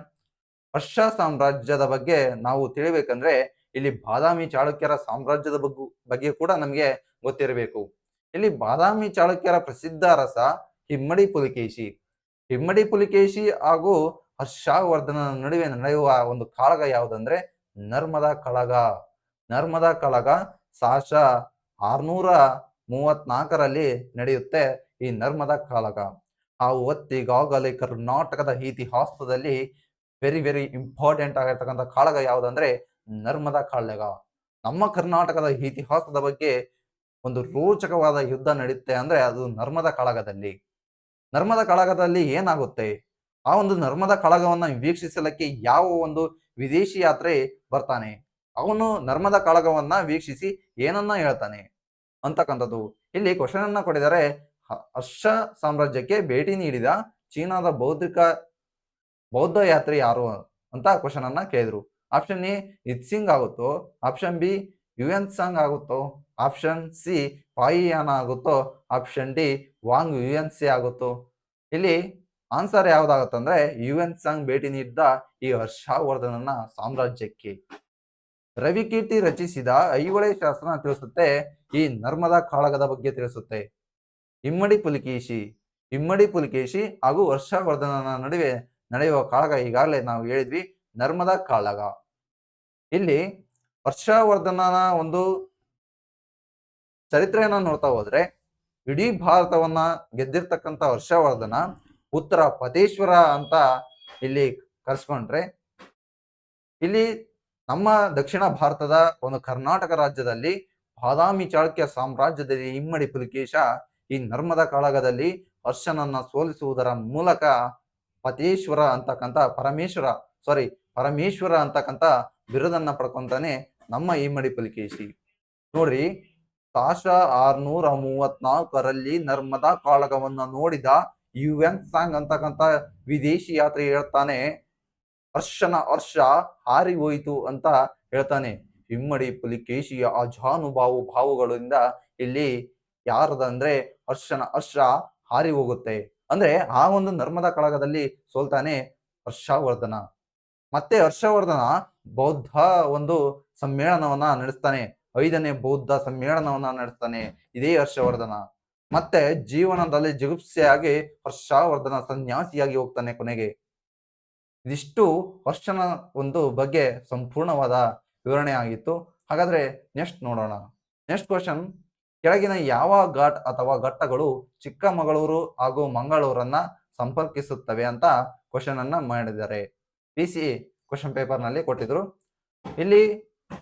ಹರ್ಷ ಸಾಮ್ರಾಜ್ಯದ ಬಗ್ಗೆ ನಾವು ತಿಳಿಬೇಕಂದ್ರೆ ಇಲ್ಲಿ ಬಾದಾಮಿ ಚಾಳುಕ್ಯರ ಸಾಮ್ರಾಜ್ಯದ ಬಗ್ಗೆ ಬಗ್ಗೆ ಕೂಡ ನಮಗೆ ಗೊತ್ತಿರಬೇಕು. ಇಲ್ಲಿ ಬಾದಾಮಿ ಚಾಳುಕ್ಯರ ಪ್ರಸಿದ್ಧ ರಸ ಹಿಮ್ಮಡಿ ಪುಲಿಕೇಶಿ. ಹಿಮ್ಮಡಿ ಪುಲಿಕೇಶಿ ಹಾಗೂ ಹರ್ಷವರ್ಧನ ನಡುವೆ ನಡೆಯುವ ಒಂದು ಕಾಳಗ ಯಾವುದಂದ್ರೆ ನರ್ಮದಾ ಕಳಗ. ನರ್ಮದಾ ಕಳಗ ಸಾಶ ಆರ್ನೂರ ಮೂವತ್ನಾಲ್ಕರಲ್ಲಿ ನಡೆಯುತ್ತೆ ಈ ನರ್ಮದಾ ಕಾಳಗ. ಆ ಹೊತ್ತಿಗಾಗಲೇ ಕರ್ನಾಟಕದ ಇತಿಹಾಸದಲ್ಲಿ ವೆರಿ ವೆರಿ ಇಂಪಾರ್ಟೆಂಟ್ ಆಗಿರ್ತಕ್ಕಂಥ ಕಾಳಗ ಯಾವುದಂದ್ರೆ ನರ್ಮದಾ ಕಾಳಗ. ನಮ್ಮ ಕರ್ನಾಟಕದ ಇತಿಹಾಸದ ಬಗ್ಗೆ ಒಂದು ರೋಚಕವಾದ ಯುದ್ಧ ನಡೆಯುತ್ತೆ ಅಂದ್ರೆ ಅದು ನರ್ಮದಾ ಕಾಳಗದಲ್ಲಿ. ನರ್ಮದಾ ಕಾಳಗದಲ್ಲಿ ಏನಾಗುತ್ತೆ? ಆ ಒಂದು ನರ್ಮದಾ ಕಾಳಗವನ್ನ ವೀಕ್ಷಿಸಲಿಕ್ಕೆ ಯಾವ ಒಂದು ವಿದೇಶಿ ಯಾತ್ರೆ ಬರ್ತಾನೆ? ಅವನು ನರ್ಮದಾ ಕಾಳಗವನ್ನ ವೀಕ್ಷಿಸಿ ಏನನ್ನ ಹೇಳ್ತಾನೆ? ಅಂತಕ್ಕಂಥದ್ದು. ಇಲ್ಲಿ ಕ್ವಶನ್ ಅನ್ನ ಕೊಟ್ಟಿದ್ದಾರೆ ಹರ್ಷ ಸಾಮ್ರಾಜ್ಯಕ್ಕೆ ಭೇಟಿ ನೀಡಿದ ಚೀನಾದ ಬೌದ್ಧಿಕ, ಬೌದ್ಧ ಯಾತ್ರೆ ಯಾರು ಅಂತ ಕ್ವಶನ್ ಅನ್ನ ಕೇಳಿದ್ರು. ಆಪ್ಷನ್ ಎ ಇತ್ಸಿಂಗ್ ಆಗುತ್ತೋ? ಆಪ್ಷನ್ ಬಿ ಯುಎನ್ ಸಾಂಗ್ ಆಗುತ್ತೋ? ಆಪ್ಷನ್ ಸಿ ಪಾಯಿಯಾನ ಆಗುತ್ತೋ? Option D, Wang Yuan Tse ಆಗುತ್ತೋ? ಇಲ್ಲಿ ಆನ್ಸರ್ ಯಾವ್ದಾಗುತ್ತಂದ್ರೆ ಯುಎನ್ ಸಾಂಗ್ ಭೇಟಿ ನೀಡಿದ ಈ ಹರ್ಷವರ್ಧನನ ಸಾಮ್ರಾಜ್ಯಕ್ಕೆ. ರವಿಕೀರ್ತಿ ರಚಿಸಿದ ಐಹೊಳೆ ಶಾಸನ ತಿಳಿಸುತ್ತೆ, ಈ ನರ್ಮದಾ ಕಾಳಗದ ಬಗ್ಗೆ ತಿಳಿಸುತ್ತೆ. ಇಮ್ಮಡಿ ಪುಲಿಕೇಶಿ ಇಮ್ಮಡಿ ಪುಲಿಕೇಶಿ ಹಾಗೂ ವರ್ಷವರ್ಧನನ ನಡುವೆ ನಡೆಯುವ ಕಾಳಗ ಈಗಾಗಲೇ ನಾವು ಹೇಳಿದ್ವಿ, ನರ್ಮದಾ ಕಾಳಗ. ಇಲ್ಲಿ ವರ್ಷವರ್ಧನನ ಒಂದು ಚರಿತ್ರೆಯನ್ನ ನೋಡ್ತಾ ಹೋದ್ರೆ, ಇಡೀ ಭಾರತವನ್ನ ಗೆದ್ದಿರ್ತಕ್ಕಂಥ ವರ್ಷವರ್ಧನ ಉತ್ತರ ಪತೇಶ್ವರ ಅಂತ ಇಲ್ಲಿ ಕರೆಸ್ಕೊಂಡ್ರೆ, ಇಲ್ಲಿ ನಮ್ಮ ದಕ್ಷಿಣ ಭಾರತದ ಒಂದು ಕರ್ನಾಟಕ ರಾಜ್ಯದಲ್ಲಿ ಬಾದಾಮಿ ಚಾಳುಕ್ಯ ಸಾಮ್ರಾಜ್ಯದಲ್ಲಿ ಇಮ್ಮಡಿ ಪುಲಿಕೇಶ ಈ ನರ್ಮದ ಕಾಳಗದಲ್ಲಿ ಹರ್ಷನನ್ನ ಸೋಲಿಸುವುದರ ಮೂಲಕ ಪತೇಶ್ವರ ಅಂತಕ್ಕಂಥ ಪರಮೇಶ್ವರ ಸಾರಿ ಪರಮೇಶ್ವರ ಅಂತಕ್ಕಂಥ ಬಿರುದನ್ನ ಪಡ್ಕೊಂತಾನೆ ನಮ್ಮ ಇಮ್ಮಡಿ ಪುಲಿಕೇಶಿ. ನೋಡ್ರಿ ಸಾಶ ಆರ್ನೂರ ಮೂವತ್ನಾಲ್ಕರಲ್ಲಿ ನರ್ಮದಾ ಕಾಳಗವನ್ನ ನೋಡಿದ ಯು ಎನ್ ಸಾಂಗ್ ಅಂತಕ್ಕಂಥ ವಿದೇಶಿ ಯಾತ್ರೆ ಹೇಳ್ತಾನೆ, ಹರ್ಷನ ಹರ್ಷ ಹಾರಿ ಹೋಯಿತು ಅಂತ ಹೇಳ್ತಾನೆ. ಇಮ್ಮಡಿ ಪುಲಿಕೇಶಿಯ ಅಜಾನುಭಾವು ಭಾವುಗಳಿಂದ ಇಲ್ಲಿ ಯಾರದಂದ್ರೆ ಹರ್ಷನ ಹರ್ಷ ಹಾರಿ ಹೋಗುತ್ತೆ. ಅಂದ್ರೆ ಆ ಒಂದು ನರ್ಮದಾ ಕಳಗದಲ್ಲಿ ಸೋಲ್ತಾನೆ ಹರ್ಷವರ್ಧನ ಮತ್ತೆ ಹರ್ಷವರ್ಧನ ಬೌದ್ಧ ಒಂದು ಸಮ್ಮೇಳನವನ್ನ ನಡೆಸ್ತಾನೆ. ಐದನೇ ಬೌದ್ಧ ಸಮ್ಮೇಳನವನ್ನ ನಡೆಸ್ತಾನೆ. ಇದೇ ಹರ್ಷವರ್ಧನ ಮತ್ತೆ ಜೀವನದಲ್ಲಿ ಜಿಗುಪ್ಸೆಯಾಗಿ ಹರ್ಷವರ್ಧನ ಸನ್ಯಾಸಿಯಾಗಿ ಹೋಗ್ತಾನೆ ಕೊನೆಗೆ. ಇದಿಷ್ಟು ಹರ್ಷನ ಒಂದು ಬಗ್ಗೆ ಸಂಪೂರ್ಣವಾದ ವಿವರಣೆ ಆಗಿತ್ತು. ಹಾಗಾದ್ರೆ ನೆಕ್ಸ್ಟ್ ನೋಡೋಣ. ನೆಕ್ಸ್ಟ್ ಕ್ವಶನ್ ಕೆಳಗಿನ ಯಾವ ಘಾಟ್ ಅಥವಾ ಘಟ್ಟಗಳು ಚಿಕ್ಕಮಗಳೂರು ಹಾಗೂ ಮಂಗಳೂರನ್ನ ಸಂಪರ್ಕಿಸುತ್ತವೆ ಅಂತ ಕ್ವಶನ್ ಅನ್ನ ಮಾಡಿದ್ದಾರೆ. ಪಿ ಸಿ ಕ್ವಶನ್ ಪೇಪರ್ನಲ್ಲಿ ಕೊಟ್ಟಿದ್ರು. ಇಲ್ಲಿ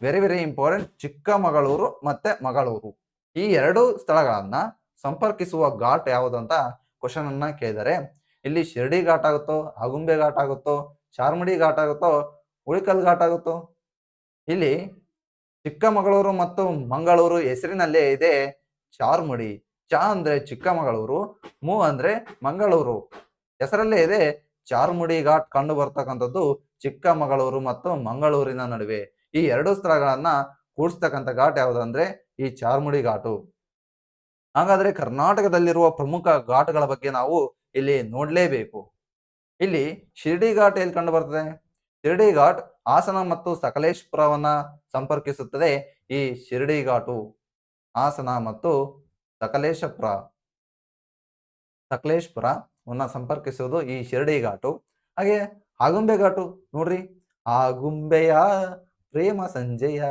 ವೆರಿ ವೆರಿ ಇಂಪಾರ್ಟೆಂಟ್ ಚಿಕ್ಕಮಗಳೂರು ಮತ್ತೆ ಮಗಳೂರು. ಈ ಎರಡು ಸ್ಥಳಗಳನ್ನ ಸಂಪರ್ಕಿಸುವ ಘಾಟ್ ಯಾವುದು ಅಂತ ಕ್ವಶನ್ ಅನ್ನ ಕೇಳಿದರೆ, ಇಲ್ಲಿ ಶಿರಡಿ ಘಾಟ್ ಆಗುತ್ತೋ, ಆಗುಂಬೆ ಘಾಟ್ ಆಗುತ್ತೋ, ಚಾರ್ಮಡಿ ಘಾಟ್ ಆಗುತ್ತೋ, ಉಳಿಕಲ್ ಘಾಟ್ ಆಗುತ್ತೋ, ಇಲ್ಲಿ ಚಿಕ್ಕಮಗಳೂರು ಮತ್ತು ಮಂಗಳೂರು ಹೆಸರಿನಲ್ಲೇ ಇದೆ ಚಾರ್ಮುಡಿ. ಚ ಅಂದ್ರೆ ಚಿಕ್ಕಮಗಳೂರು, ಮು ಅಂದ್ರೆ ಮಂಗಳೂರು. ಹೆಸರಲ್ಲೇ ಇದೆ ಚಾರ್ಮುಡಿ ಘಾಟ್ ಕಂಡು ಬರ್ತಕ್ಕಂಥದ್ದು ಚಿಕ್ಕಮಗಳೂರು ಮತ್ತು ಮಂಗಳೂರಿನ ನಡುವೆ. ಈ ಎರಡು ಸ್ಥಳಗಳನ್ನ ಕೂಡಿಸ್ತಕ್ಕಂಥ ಘಾಟ್ ಯಾವುದು ಅಂದ್ರೆ ಈ ಚಾರ್ಮುಡಿ ಘಾಟು. ಹಾಗಾದ್ರೆ ಕರ್ನಾಟಕದಲ್ಲಿರುವ ಪ್ರಮುಖ ಘಾಟ್ಗಳ ಬಗ್ಗೆ ನಾವು ಇಲ್ಲಿ ನೋಡ್ಲೇಬೇಕು. ಇಲ್ಲಿ ಶಿರ್ಡಿ ಘಾಟ್ ಎಲ್ಲಿ ಕಂಡು ಬರ್ತದೆ? ಶಿರ್ಡಿ ಘಾಟ್ ಹಾಸನ ಮತ್ತು ಸಕಲೇಶ್ಪುರವನ್ನ ಸಂಪರ್ಕಿಸುತ್ತದೆ. ಈ ಶಿರಡಿ ಘಾಟು ಹಾಸನ ಮತ್ತು ಸಕಲೇಶಪುರ. ಸಕಲೇಶ್ಪುರವನ್ನ ಸಂಪರ್ಕಿಸುವುದು ಈ ಶಿರಡಿ ಘಾಟು ಹಾಗೆ ಆಗುಂಬೆ ಘಾಟು ನೋಡ್ರಿ. ಆಗುಂಬೆಯ ಪ್ರೇಮ ಸಂಜೆಯ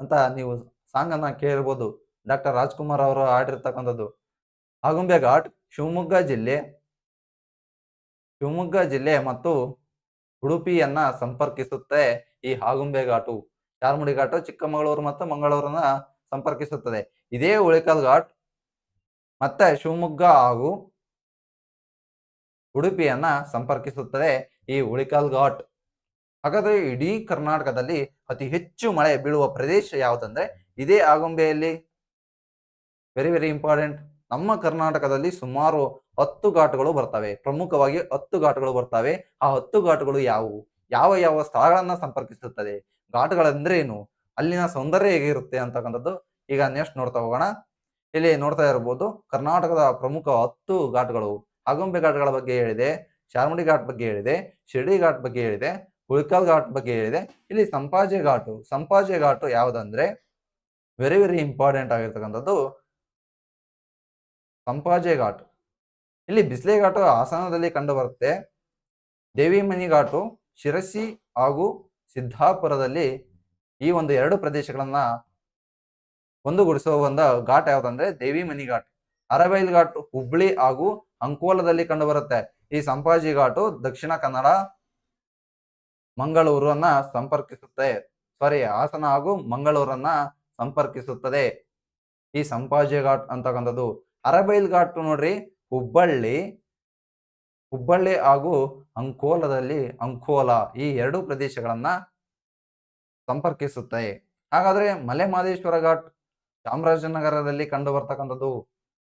ಅಂತ ನೀವು ಸಾಂಗ್ ಅನ್ನ ಕೇಳಿರ್ಬೋದು ಡಾಕ್ಟರ್ ರಾಜ್ಕುಮಾರ್ ಅವರು ಹಾಡಿರ್ತಕ್ಕಂಥದ್ದು. ಆಗುಂಬೆ ಘಾಟ್, ಶಿವಮೊಗ್ಗ ಜಿಲ್ಲೆ. ಶಿವಮೊಗ್ಗ ಜಿಲ್ಲೆ ಮತ್ತು ಉಡುಪಿಯನ್ನ ಸಂಪರ್ಕಿಸುತ್ತೆ ಈ ಆಗುಂಬೆ ಘಾಟು. ಚಾರ್ಮುಡಿ ಘಾಟ್ ಚಿಕ್ಕಮಗಳೂರು ಮತ್ತು ಮಂಗಳೂರನ್ನ ಸಂಪರ್ಕಿಸುತ್ತದೆ. ಇದೇ ಉಳಿಕಲ್ ಘಾಟ್ ಮತ್ತೆ ಶಿವಮೊಗ್ಗ ಹಾಗೂ ಉಡುಪಿಯನ್ನ ಸಂಪರ್ಕಿಸುತ್ತದೆ ಈ ಉಳಿಕಲ್ ಘಾಟ್ ಹಾಗಾದ್ರೆ ಇಡೀ ಕರ್ನಾಟಕದಲ್ಲಿ ಅತಿ ಹೆಚ್ಚು ಮಳೆ ಬೀಳುವ ಪ್ರದೇಶ ಯಾವುದಂದ್ರೆ ಇದೇ ಆಗುಂಬೆಯಲ್ಲಿ. ವೆರಿ ವೆರಿ ಇಂಪಾರ್ಟೆಂಟ್ ನಮ್ಮ ಕರ್ನಾಟಕದಲ್ಲಿ ಸುಮಾರು ಹತ್ತು ಘಾಟ್ಗಳು ಬರ್ತವೆ. ಪ್ರಮುಖವಾಗಿ ಹತ್ತು ಘಾಟ್ಗಳು ಬರ್ತವೆ. ಆ ಹತ್ತು ಘಾಟ್ಗಳು ಯಾವುವು? ಯಾವ ಯಾವ ಸ್ಥಳಗಳನ್ನ ಸಂಪರ್ಕಿಸುತ್ತದೆ? ಘಾಟ್ಗಳಂದ್ರೇನು? ಅಲ್ಲಿನ ಸೌಂದರ್ಯ ಹೇಗಿರುತ್ತೆ ಅಂತಕ್ಕಂಥದ್ದು ಈಗ ನೆಕ್ಸ್ಟ್ ನೋಡ್ತಾ ಹೋಗೋಣ. ಇಲ್ಲಿ ನೋಡ್ತಾ ಇರಬಹುದು ಕರ್ನಾಟಕದ ಪ್ರಮುಖ ಹತ್ತು ಘಾಟ್ಗಳು. ಆಗುಂಬೆ ಘಾಟ್ಗಳ ಬಗ್ಗೆ ಹೇಳಿದೆ, ಚಾರ್ಮುಡಿ ಘಾಟ್ ಬಗ್ಗೆ ಹೇಳಿದೆ, ಶಿರಡಿ ಘಾಟ್ ಬಗ್ಗೆ ಹೇಳಿದೆ ಹುಳಿಕಲ್ ಘಾಟ್ ಬಗ್ಗೆ ಹೇಳಿದೆ. ಇಲ್ಲಿ ಸಂಪಾಜೆ ಘಾಟು. ಸಂಪಾಜೆ ಘಾಟು ಯಾವುದಂದ್ರೆ ವೆರಿ ವೆರಿ ಇಂಪಾರ್ಟೆಂಟ್ ಆಗಿರ್ತಕ್ಕಂಥದ್ದು ಸಂಪಾಜೆ ಘಾಟ್. ಇಲ್ಲಿ ಬಿಸ್ಲೆ ಘಾಟು ಹಾಸನದಲ್ಲಿ ಕಂಡು ಬರುತ್ತೆ. ದೇವಿಮನಿ ಘಾಟು, ಶಿರಸಿ ಹಾಗೂ ಸಿದ್ದಾಪುರದಲ್ಲಿ ಈ ಒಂದು ಎರಡು ಪ್ರದೇಶಗಳನ್ನ ಒಂದುಗೂಡಿಸುವ ಒಂದು ಘಾಟ್ ಯಾವ್ದಂದ್ರೆ ದೇವಿ ಮನಿ ಘಾಟ್. ಅರಬೈಲ್ ಘಾಟ್ ಹುಬ್ಳಿ ಹಾಗೂ ಅಂಕೋಲದಲ್ಲಿ ಕಂಡುಬರುತ್ತೆ. ಈ ಸಂಪಾಜಿ ಘಾಟು ದಕ್ಷಿಣ ಕನ್ನಡ, ಮಂಗಳೂರನ್ನ ಸಂಪರ್ಕಿಸುತ್ತೆ. ಸಾರಿ ಹಾಸನ ಹಾಗೂ ಮಂಗಳೂರನ್ನ ಸಂಪರ್ಕಿಸುತ್ತದೆ. ಈ ಸಂಪಾಜಿ ಘಾಟ್ ಅಂತಕ್ಕಂಥದ್ದು. ಅರಬೈಲ್ ಘಾಟ್ ನೋಡ್ರಿ, ಹುಬ್ಬಳ್ಳಿ ಹುಬ್ಬಳ್ಳಿ ಹಾಗೂ ಅಂಕೋಲದಲ್ಲಿ ಅಂಕೋಲ ಈ ಎರಡು ಪ್ರದೇಶಗಳನ್ನ ಸಂಪರ್ಕಿಸುತ್ತೆ. ಹಾಗಾದ್ರೆ ಮಲೆ ಮಹದೇಶ್ವರ ಘಾಟ್ ಚಾಮರಾಜನಗರದಲ್ಲಿ ಕಂಡು ಬರ್ತಕ್ಕಂಥದ್ದು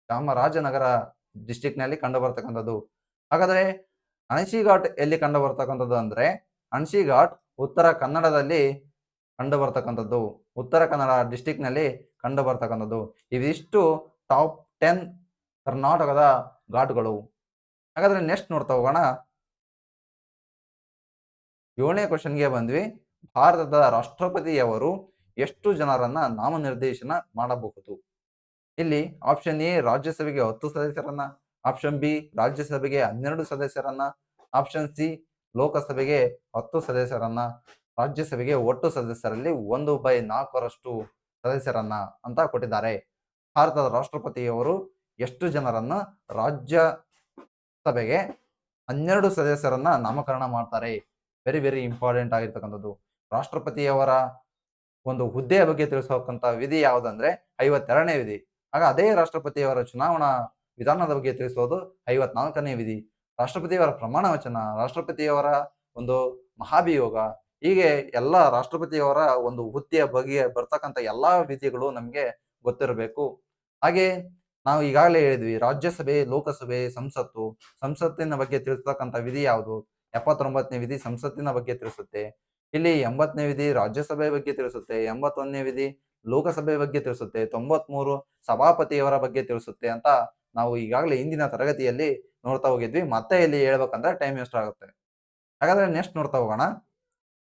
ಚಾಮರಾಜನಗರ ಡಿಸ್ಟಿಕ್ನಲ್ಲಿ ಕಂಡು ಬರ್ತಕ್ಕಂಥದ್ದು ಹಾಗಾದ್ರೆ ಅಣಸಿ ಘಾಟ್ ಎಲ್ಲಿ ಕಂಡು ಬರ್ತಕ್ಕಂಥದ್ದು ಅಂದ್ರೆ ಅಣಸಿ ಘಾಟ್ ಉತ್ತರ ಕನ್ನಡದಲ್ಲಿ ಕಂಡು ಬರ್ತಕ್ಕಂಥದ್ದು ಉತ್ತರ ಕನ್ನಡ ಡಿಸ್ಟಿಕ್ನಲ್ಲಿ ಕಂಡು ಬರ್ತಕ್ಕಂಥದ್ದು ಇವಿಷ್ಟು ಟಾಪ್ ಟೆನ್ ಕರ್ನಾಟಕದ ಘಾಟ್ಗಳು. ಹಾಗಾದ್ರೆ ನೆಕ್ಸ್ಟ್ ನೋಡ್ತಾ ಹೋಗೋಣ. ಏಳನೇ ಕ್ವಶನ್ಗೆ ಬಂದ್ವಿ. ಭಾರತದ ರಾಷ್ಟ್ರಪತಿಯವರು ಎಷ್ಟು ಜನರನ್ನ ನಾಮನಿರ್ದೇಶನ ಮಾಡಬಹುದು? ಇಲ್ಲಿ ಆಪ್ಷನ್ ಎ, ರಾಜ್ಯಸಭೆಗೆ ಹತ್ತು ಸದಸ್ಯರನ್ನ. ಆಪ್ಷನ್ ಬಿ, ರಾಜ್ಯಸಭೆಗೆ ಹನ್ನೆರಡು ಸದಸ್ಯರನ್ನ. ಆಪ್ಷನ್ ಸಿ, ಲೋಕಸಭೆಗೆ ಹತ್ತು ಸದಸ್ಯರನ್ನ. ರಾಜ್ಯಸಭೆಗೆ ಒಟ್ಟು ಸದಸ್ಯರಲ್ಲಿ ಒಂದು ಬೈ ನಾಲ್ಕರಷ್ಟು ಸದಸ್ಯರನ್ನ ಅಂತ ಕೊಟ್ಟಿದ್ದಾರೆ. ಭಾರತದ ರಾಷ್ಟ್ರಪತಿಯವರು ಎಷ್ಟು ಜನರನ್ನ ರಾಜ್ಯ ಸಭೆಗೆ ಹನ್ನೆರಡು ಸದಸ್ಯರನ್ನ ನಾಮಕರಣ ಮಾಡ್ತಾರೆ. ವೆರಿ ವೆರಿ ಇಂಪಾರ್ಟೆಂಟ್ ಆಗಿರ್ತಕ್ಕಂಥದ್ದು. ರಾಷ್ಟ್ರಪತಿಯವರ ಒಂದು ಹುದ್ದೆಯ ಬಗ್ಗೆ ತಿಳಿಸೋಕಂತ ವಿಧಿ ಯಾವುದಂದ್ರೆ ಐವತ್ತೆರಡನೇ ವಿಧಿ. ಆಗ ಅದೇ ರಾಷ್ಟ್ರಪತಿಯವರ ಚುನಾವಣಾ ವಿಧಾನದ ಬಗ್ಗೆ ತಿಳಿಸೋದು ಐವತ್ನಾಲ್ಕನೇ ವಿಧಿ. ರಾಷ್ಟ್ರಪತಿಯವರ ಪ್ರಮಾಣ ವಚನ, ರಾಷ್ಟ್ರಪತಿಯವರ ಒಂದು ಮಹಾಭಿಯೋಗ, ಹೀಗೆ ಎಲ್ಲ ರಾಷ್ಟ್ರಪತಿಯವರ ಒಂದು ಹುದ್ದೆಯ ಬಗ್ಗೆ ಬರ್ತಕ್ಕಂಥ ಎಲ್ಲಾ ವಿಧಿಗಳು ನಮಗೆ ಗೊತ್ತಿರಬೇಕು. ಹಾಗೆ ನಾವು ಈಗಾಗಲೇ ಹೇಳಿದ್ವಿ, ರಾಜ್ಯಸಭೆ, ಲೋಕಸಭೆ, ಸಂಸತ್ತು, ಸಂಸತ್ತಿನ ಬಗ್ಗೆ ತಿಳಿಸ್ತಕ್ಕಂತ ವಿಧಿ ಯಾವುದು? ಎಪ್ಪತ್ತೊಂಬತ್ತನೇ ವಿಧಿ ಸಂಸತ್ತಿನ ಬಗ್ಗೆ ತಿಳಿಸುತ್ತೆ. ಇಲ್ಲಿ ಎಂಬತ್ತನೇ ವಿಧಿ ರಾಜ್ಯಸಭೆ ಬಗ್ಗೆ ತಿಳಿಸುತ್ತೆ, ಎಂಬತ್ತೊಂದನೇ ವಿಧಿ ಲೋಕಸಭೆ ಬಗ್ಗೆ ತಿಳಿಸುತ್ತೆ, ತೊಂಬತ್ಮೂರು ಸಭಾಪತಿಯವರ ಬಗ್ಗೆ ತಿಳಿಸುತ್ತೆ ಅಂತ ನಾವು ಈಗಾಗಲೇ ಇಂದಿನ ತರಗತಿಯಲ್ಲಿ ನೋಡ್ತಾ ಹೋಗಿದ್ವಿ. ಮತ್ತೆ ಇಲ್ಲಿ ಹೇಳ್ಬೇಕಂದ್ರೆ ಟೈಮ್ ವೇಸ್ಟ್ ಆಗುತ್ತೆ. ಹಾಗಾದ್ರೆ ನೆಕ್ಸ್ಟ್ ನೋಡ್ತಾ ಹೋಗೋಣ.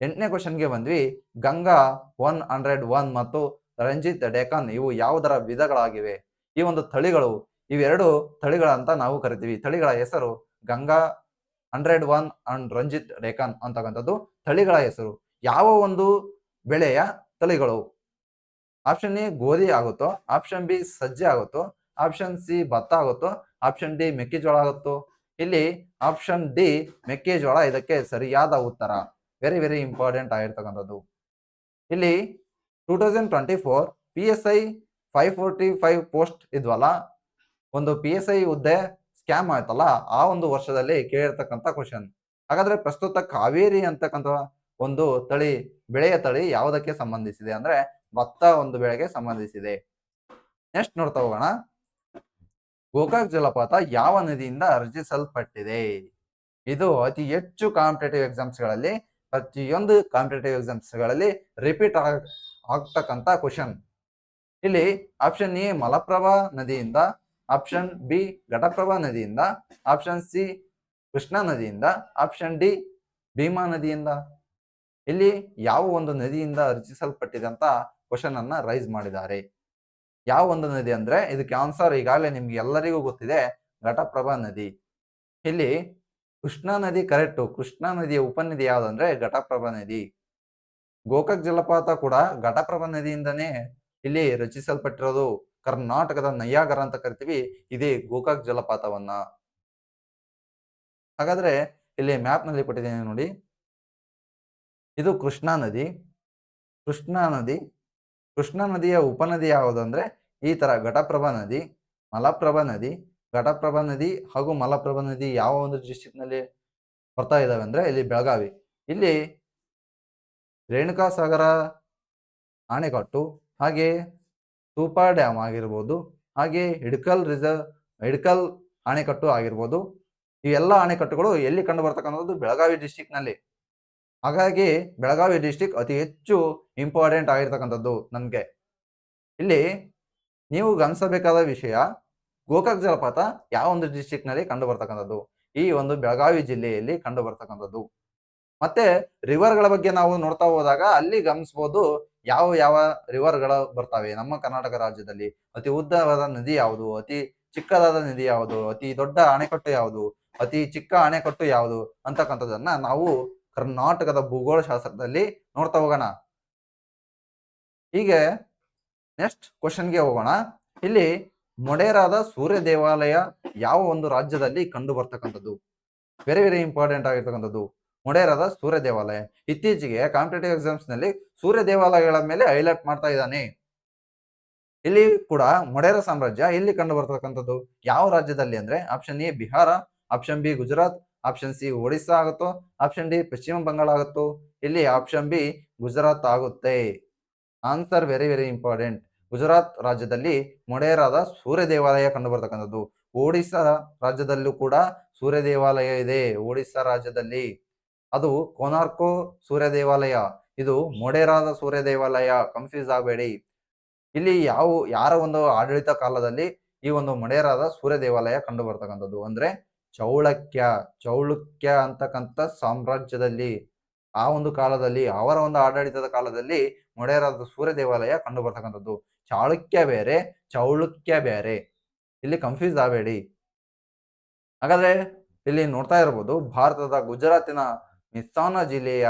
ಎಂಟನೇ ಕ್ವಶನ್ಗೆ ಬಂದ್ವಿ. ಗಂಗಾ ಒನ್ ಹಂಡ್ರೆಡ್ ಒನ್ ಮತ್ತು ರಂಜಿತ್, ಡೆಕನ್ ಇವು ಯಾವುದರ ವಿಧಗಳಾಗಿವೆ? ಈ ಒಂದು ತಳಿಗಳು, ಇವೆರಡು ತಳಿಗಳಂತ ನಾವು ಕರಿತೀವಿ. ತಳಿಗಳ ಹೆಸರು Ganga, hundred one and Ranjit ರೇಖಾನ್ ಅಂತಕ್ಕಂಥದ್ದು ತಳಿಗಳ ಹೆಸರು. ಯಾವ ಒಂದು ಬೆಳೆಯ ತಳಿಗಳು? ಆಪ್ಷನ್ ಎ ಗೋಧಿ ಆಗುತ್ತೋ, ಆಪ್ಷನ್ ಬಿ ಸಜ್ಜೆ ಆಗುತ್ತೋ, ಆಪ್ಷನ್ ಸಿ ಭತ್ತ ಆಗುತ್ತೋ, ಆಪ್ಷನ್ ಡಿ ಮೆಕ್ಕೆಜೋಳ ಆಗುತ್ತೋ. ಇಲ್ಲಿ ಆಪ್ಷನ್ ಡಿ ಮೆಕ್ಕೆಜೋಳ ಇದಕ್ಕೆ ಸರಿಯಾದ ಉತ್ತರ. ವೆರಿ ವೆರಿ ಇಂಪಾರ್ಟೆಂಟ್ ಆಗಿರ್ತಕ್ಕಂಥದ್ದು. ಇಲ್ಲಿ two thousand twenty four P S I five forty five post ಇದ್ವಲ್ಲ, ಒಂದು ಪಿ ಎಸ್ ಐ ಹುದ್ದೆ ಸ್ಕ್ಯಾಮ್ ಆಯ್ತಲ್ಲ, ಆ ಒಂದು ವರ್ಷದಲ್ಲಿ ಕೇಳಿರ್ತಕ್ಕಂಥ ಕ್ವಶನ್ ಹಾಗಾದ್ರೆ ಪ್ರಸ್ತುತ ಕಾವೇರಿ ಅಂತಕ್ಕಂಥ ಒಂದು ತಳಿ, ಬೆಳೆಯ ತಳಿ ಯಾವುದಕ್ಕೆ ಸಂಬಂಧಿಸಿದೆ ಅಂದ್ರೆ ಭತ್ತ ಒಂದು ಬೆಳೆಗೆ ಸಂಬಂಧಿಸಿದೆ. ನೆಕ್ಸ್ಟ್ ನೋಡ್ತಾ ಹೋಗೋಣ. ಗೋಕಾಕ್ ಜಲಪಾತ ಯಾವ ನದಿಯಿಂದ ರಚಿಸಲ್ಪಟ್ಟಿದೆ? ಇದು ಅತಿ ಹೆಚ್ಚು ಕಾಂಪಿಟೇಟಿವ್ ಎಕ್ಸಾಮ್ಸ್ಗಳಲ್ಲಿ, ಪ್ರತಿಯೊಂದು ಕಾಂಪಿಟೇಟಿವ್ ಎಕ್ಸಾಮ್ಸ್ಗಳಲ್ಲಿ ರಿಪೀಟ್ ಆಗ್ತಕ್ಕಂತ ಕ್ವಶನ್ ಇಲ್ಲಿ ಆಪ್ಷನ್ ಎ ಮಲಪ್ರಭಾ ನದಿಯಿಂದ ಆಪ್ಷನ್ ಬಿ ಘಟಪ್ರಭಾ ನದಿಯಿಂದ ಆಪ್ಷನ್ ಸಿ ಕೃಷ್ಣಾ ನದಿಯಿಂದ ಆಪ್ಷನ್ ಡಿ ಭೀಮಾ ನದಿಯಿಂದ. ಇಲ್ಲಿ ಯಾವ ಒಂದು ನದಿಯಿಂದ ರಚಿಸಲ್ಪಟ್ಟಿದೆ ಅಂತ ಕ್ವಶನ್ ಅನ್ನ ರೈಸ್ ಮಾಡಿದ್ದಾರೆ. ಯಾವ ಒಂದು ನದಿ ಅಂದ್ರೆ, ಇದಕ್ಕೆ ಆನ್ಸರ್ ಈಗಾಗಲೇ ನಿಮ್ಗೆ ಎಲ್ಲರಿಗೂ ಗೊತ್ತಿದೆ, ಘಟಪ್ರಭಾ ನದಿ. ಇಲ್ಲಿ ಕೃಷ್ಣಾ ನದಿ ಕರೆಕ್ಟು ಕೃಷ್ಣಾ ನದಿಯ ಉಪನದಿ ಯಾವ್ದಂದ್ರೆ ಘಟಪ್ರಭಾ ನದಿ. ಗೋಕಾಕ್ ಜಲಪಾತ ಕೂಡ ಘಟಪ್ರಭಾ ನದಿಯಿಂದನೇ ಇಲ್ಲಿ ರಚಿಸಲ್ಪಟ್ಟಿರೋದು ಕರ್ನಾಟಕದ ನಯ್ಯಾಗರ ಅಂತ ಕರಿತೀವಿ, ಇದೇ ಗೋಕಾಕ್ ಜಲಪಾತವನ್ನ. ಹಾಗಾದ್ರೆ ಇಲ್ಲಿ ಮ್ಯಾಪ್ನಲ್ಲಿ ಕೊಟ್ಟಿದ್ದೇನೆ ನೋಡಿ. ಇದು ಕೃಷ್ಣಾ ನದಿ. ಕೃಷ್ಣಾ ನದಿ, ಕೃಷ್ಣಾ ನದಿಯ ಉಪನದಿ ಯಾವುದಂದ್ರೆ ಈ ತರ ಘಟಪ್ರಭಾ ನದಿ, ಮಲಪ್ರಭಾ ನದಿ. ಘಟಪ್ರಭಾ ನದಿ ಹಾಗೂ ಮಲಪ್ರಭಾ ನದಿ ಯಾವ ಒಂದು ಡಿಸ್ಟಿಕ್ನಲ್ಲಿ ಬರ್ತಾ ಇದಾವೆ ಅಂದ್ರೆ ಇಲ್ಲಿ ಬೆಳಗಾವಿ. ಇಲ್ಲಿ ರೇಣುಕಾ ಸಾಗರ ಅಣೆಕಟ್ಟು ಹಾಗೆ ಸೂಪರ್ ಡ್ಯಾಮ್ ಆಗಿರ್ಬೋದು, ಹಾಗೆ ಹಿಡ್ಕಲ್ ರಿಸರ್ವ್ ಹಿಡ್ಕಲ್ ಅಣೆಕಟ್ಟು ಆಗಿರ್ಬೋದು. ಈ ಎಲ್ಲ ಅಣೆಕಟ್ಟುಗಳು ಎಲ್ಲಿ ಕಂಡು ಬರ್ತಕ್ಕಂಥದ್ದು ಬೆಳಗಾವಿ ಡಿಸ್ಟಿಕ್ನಲ್ಲಿ ಹಾಗಾಗಿ ಬೆಳಗಾವಿ ಡಿಸ್ಟಿಕ್ ಅತಿ ಹೆಚ್ಚು ಇಂಪಾರ್ಟೆಂಟ್ ಆಗಿರ್ತಕ್ಕಂಥದ್ದು ನಮಗೆ. ಇಲ್ಲಿ ನೀವು ಗಮನಿಸಬೇಕಾದ ವಿಷಯ, ಗೋಕಾಕ್ ಜಲಪಾತ ಯಾವ ಒಂದು ಡಿಸ್ಟಿಕ್ನಲ್ಲಿ ಕಂಡು ಬರ್ತಕ್ಕಂಥದ್ದು? ಈ ಒಂದು ಬೆಳಗಾವಿ ಜಿಲ್ಲೆಯಲ್ಲಿ ಕಂಡು ಬರ್ತಕ್ಕಂಥದ್ದು. ಮತ್ತೆ ರಿವರ್ಗಳ ಬಗ್ಗೆ ನಾವು ನೋಡ್ತಾ ಹೋದಾಗ ಅಲ್ಲಿ ಗಮನಿಸಬಹುದು ಯಾವ ಯಾವ ರಿವರ್ಗಳು ಬರ್ತಾವೆ? ನಮ್ಮ ಕರ್ನಾಟಕ ರಾಜ್ಯದಲ್ಲಿ ಅತಿ ಉದ್ದವಾದ ನದಿ ಯಾವುದು? ಅತಿ ಚಿಕ್ಕದಾದ ನದಿ ಯಾವುದು? ಅತಿ ದೊಡ್ಡ ಅಣೆಕಟ್ಟು ಯಾವುದು? ಅತಿ ಚಿಕ್ಕ ಅಣೆಕಟ್ಟು ಯಾವುದು? ಅಂತಕ್ಕಂಥದ್ದನ್ನ ನಾವು ಕರ್ನಾಟಕದ ಭೂಗೋಳ ಶಾಸ್ತ್ರದಲ್ಲಿ ನೋಡ್ತಾ ಹೋಗೋಣ. ಹೀಗೆ ನೆಕ್ಸ್ಟ್ ಕ್ವಶನ್ಗೆ ಹೋಗೋಣ. ಇಲ್ಲಿ ಮೊಡೇರಾದ ಸೂರ್ಯ ದೇವಾಲಯ ಯಾವ ಒಂದು ರಾಜ್ಯದಲ್ಲಿ ಕಂಡು ಬರ್ತಕ್ಕಂಥದ್ದು? ವೆರಿ ವೆರಿ ಇಂಪಾರ್ಟೆಂಟ್ ಆಗಿರ್ತಕ್ಕಂಥದ್ದು. ಮೊಡೇರಾದ ಸೂರ್ಯ ದೇವಾಲಯ. ಇತ್ತೀಚೆಗೆ ಕಾಂಪಿಟೇಟಿವ್ ಎಕ್ಸಾಮ್ಸ್ನಲ್ಲಿ ಸೂರ್ಯ ದೇವಾಲಯಗಳ ಮೇಲೆ ಹೈಲೈಟ್ ಮಾಡ್ತಾ ಇದ್ದಾನೆ. ಇಲ್ಲಿ ಕೂಡ ಮೊಡೇರ ಸಾಮ್ರಾಜ್ಯ ಇಲ್ಲಿ ಕಂಡು ಬರ್ತಕ್ಕಂಥದ್ದು ಯಾವ ರಾಜ್ಯದಲ್ಲಿ ಅಂದ್ರೆ option A Bihar option B Gujarat option C Odisha ಆಗುತ್ತೋ ಆಪ್ಷನ್ ಡಿ ಪಶ್ಚಿಮ ಬಂಗಾಳ ಆಗುತ್ತೋ? ಇಲ್ಲಿ ಆಪ್ಷನ್ ಬಿ ಗುಜರಾತ್ ಆಗುತ್ತೆ. Answer very very important Gujarat ರಾಜ್ಯದಲ್ಲಿ ಮೊಡೇರಾದ ಸೂರ್ಯ ದೇವಾಲಯ ಕಂಡು ಬರ್ತಕ್ಕಂಥದ್ದು ಒಡಿಸ್ಸಾ ರಾಜ್ಯದಲ್ಲೂ ಕೂಡ ಸೂರ್ಯ ದೇವಾಲಯ ಇದೆ. ಒಡಿಸ್ಸಾ ರಾಜ್ಯದಲ್ಲಿ. ಅದು ಕೋನಾರ್ಕೋ ಸೂರ್ಯ ದೇವಾಲಯ ಇದು ಮೊಡೇರಾದ ಸೂರ್ಯ ದೇವಾಲಯ ಕನ್ಫ್ಯೂಸ್ ಆಗಬೇಡಿ. ಇಲ್ಲಿ ಯಾವ, ಯಾರ ಒಂದು ಆಡಳಿತ ಕಾಲದಲ್ಲಿ ಈ ಒಂದು ಮೊಡೇರಾದ ಸೂರ್ಯ ದೇವಾಲಯ ಕಂಡು ಬರ್ತಕ್ಕಂಥದ್ದು ಅಂದ್ರೆ ಚೌಳಕ್ಯ, ಚೌಳುಕ್ಯ ಅಂತಕ್ಕಂಥ ಸಾಮ್ರಾಜ್ಯದಲ್ಲಿ, ಆ ಒಂದು ಕಾಲದಲ್ಲಿ, ಅವರ ಒಂದು ಆಡಳಿತದ ಕಾಲದಲ್ಲಿ ಮೊಡೇರಾದ ಸೂರ್ಯ ದೇವಾಲಯ ಕಂಡು ಬರ್ತಕ್ಕಂಥದ್ದು ಚಾಳುಕ್ಯ ಬೇರೆ, ಚೌಳುಕ್ಯ ಬೇರೆ. ಇಲ್ಲಿ ಕನ್ಫ್ಯೂಸ್ ಆಗಬೇಡಿ. ಹಾಗಾದ್ರೆ ಇಲ್ಲಿ ನೋಡ್ತಾ ಇರಬಹುದು ಭಾರತದ ಗುಜರಾತಿನ ಮಿಸ್ತಾನ ಜಿಲ್ಲೆಯ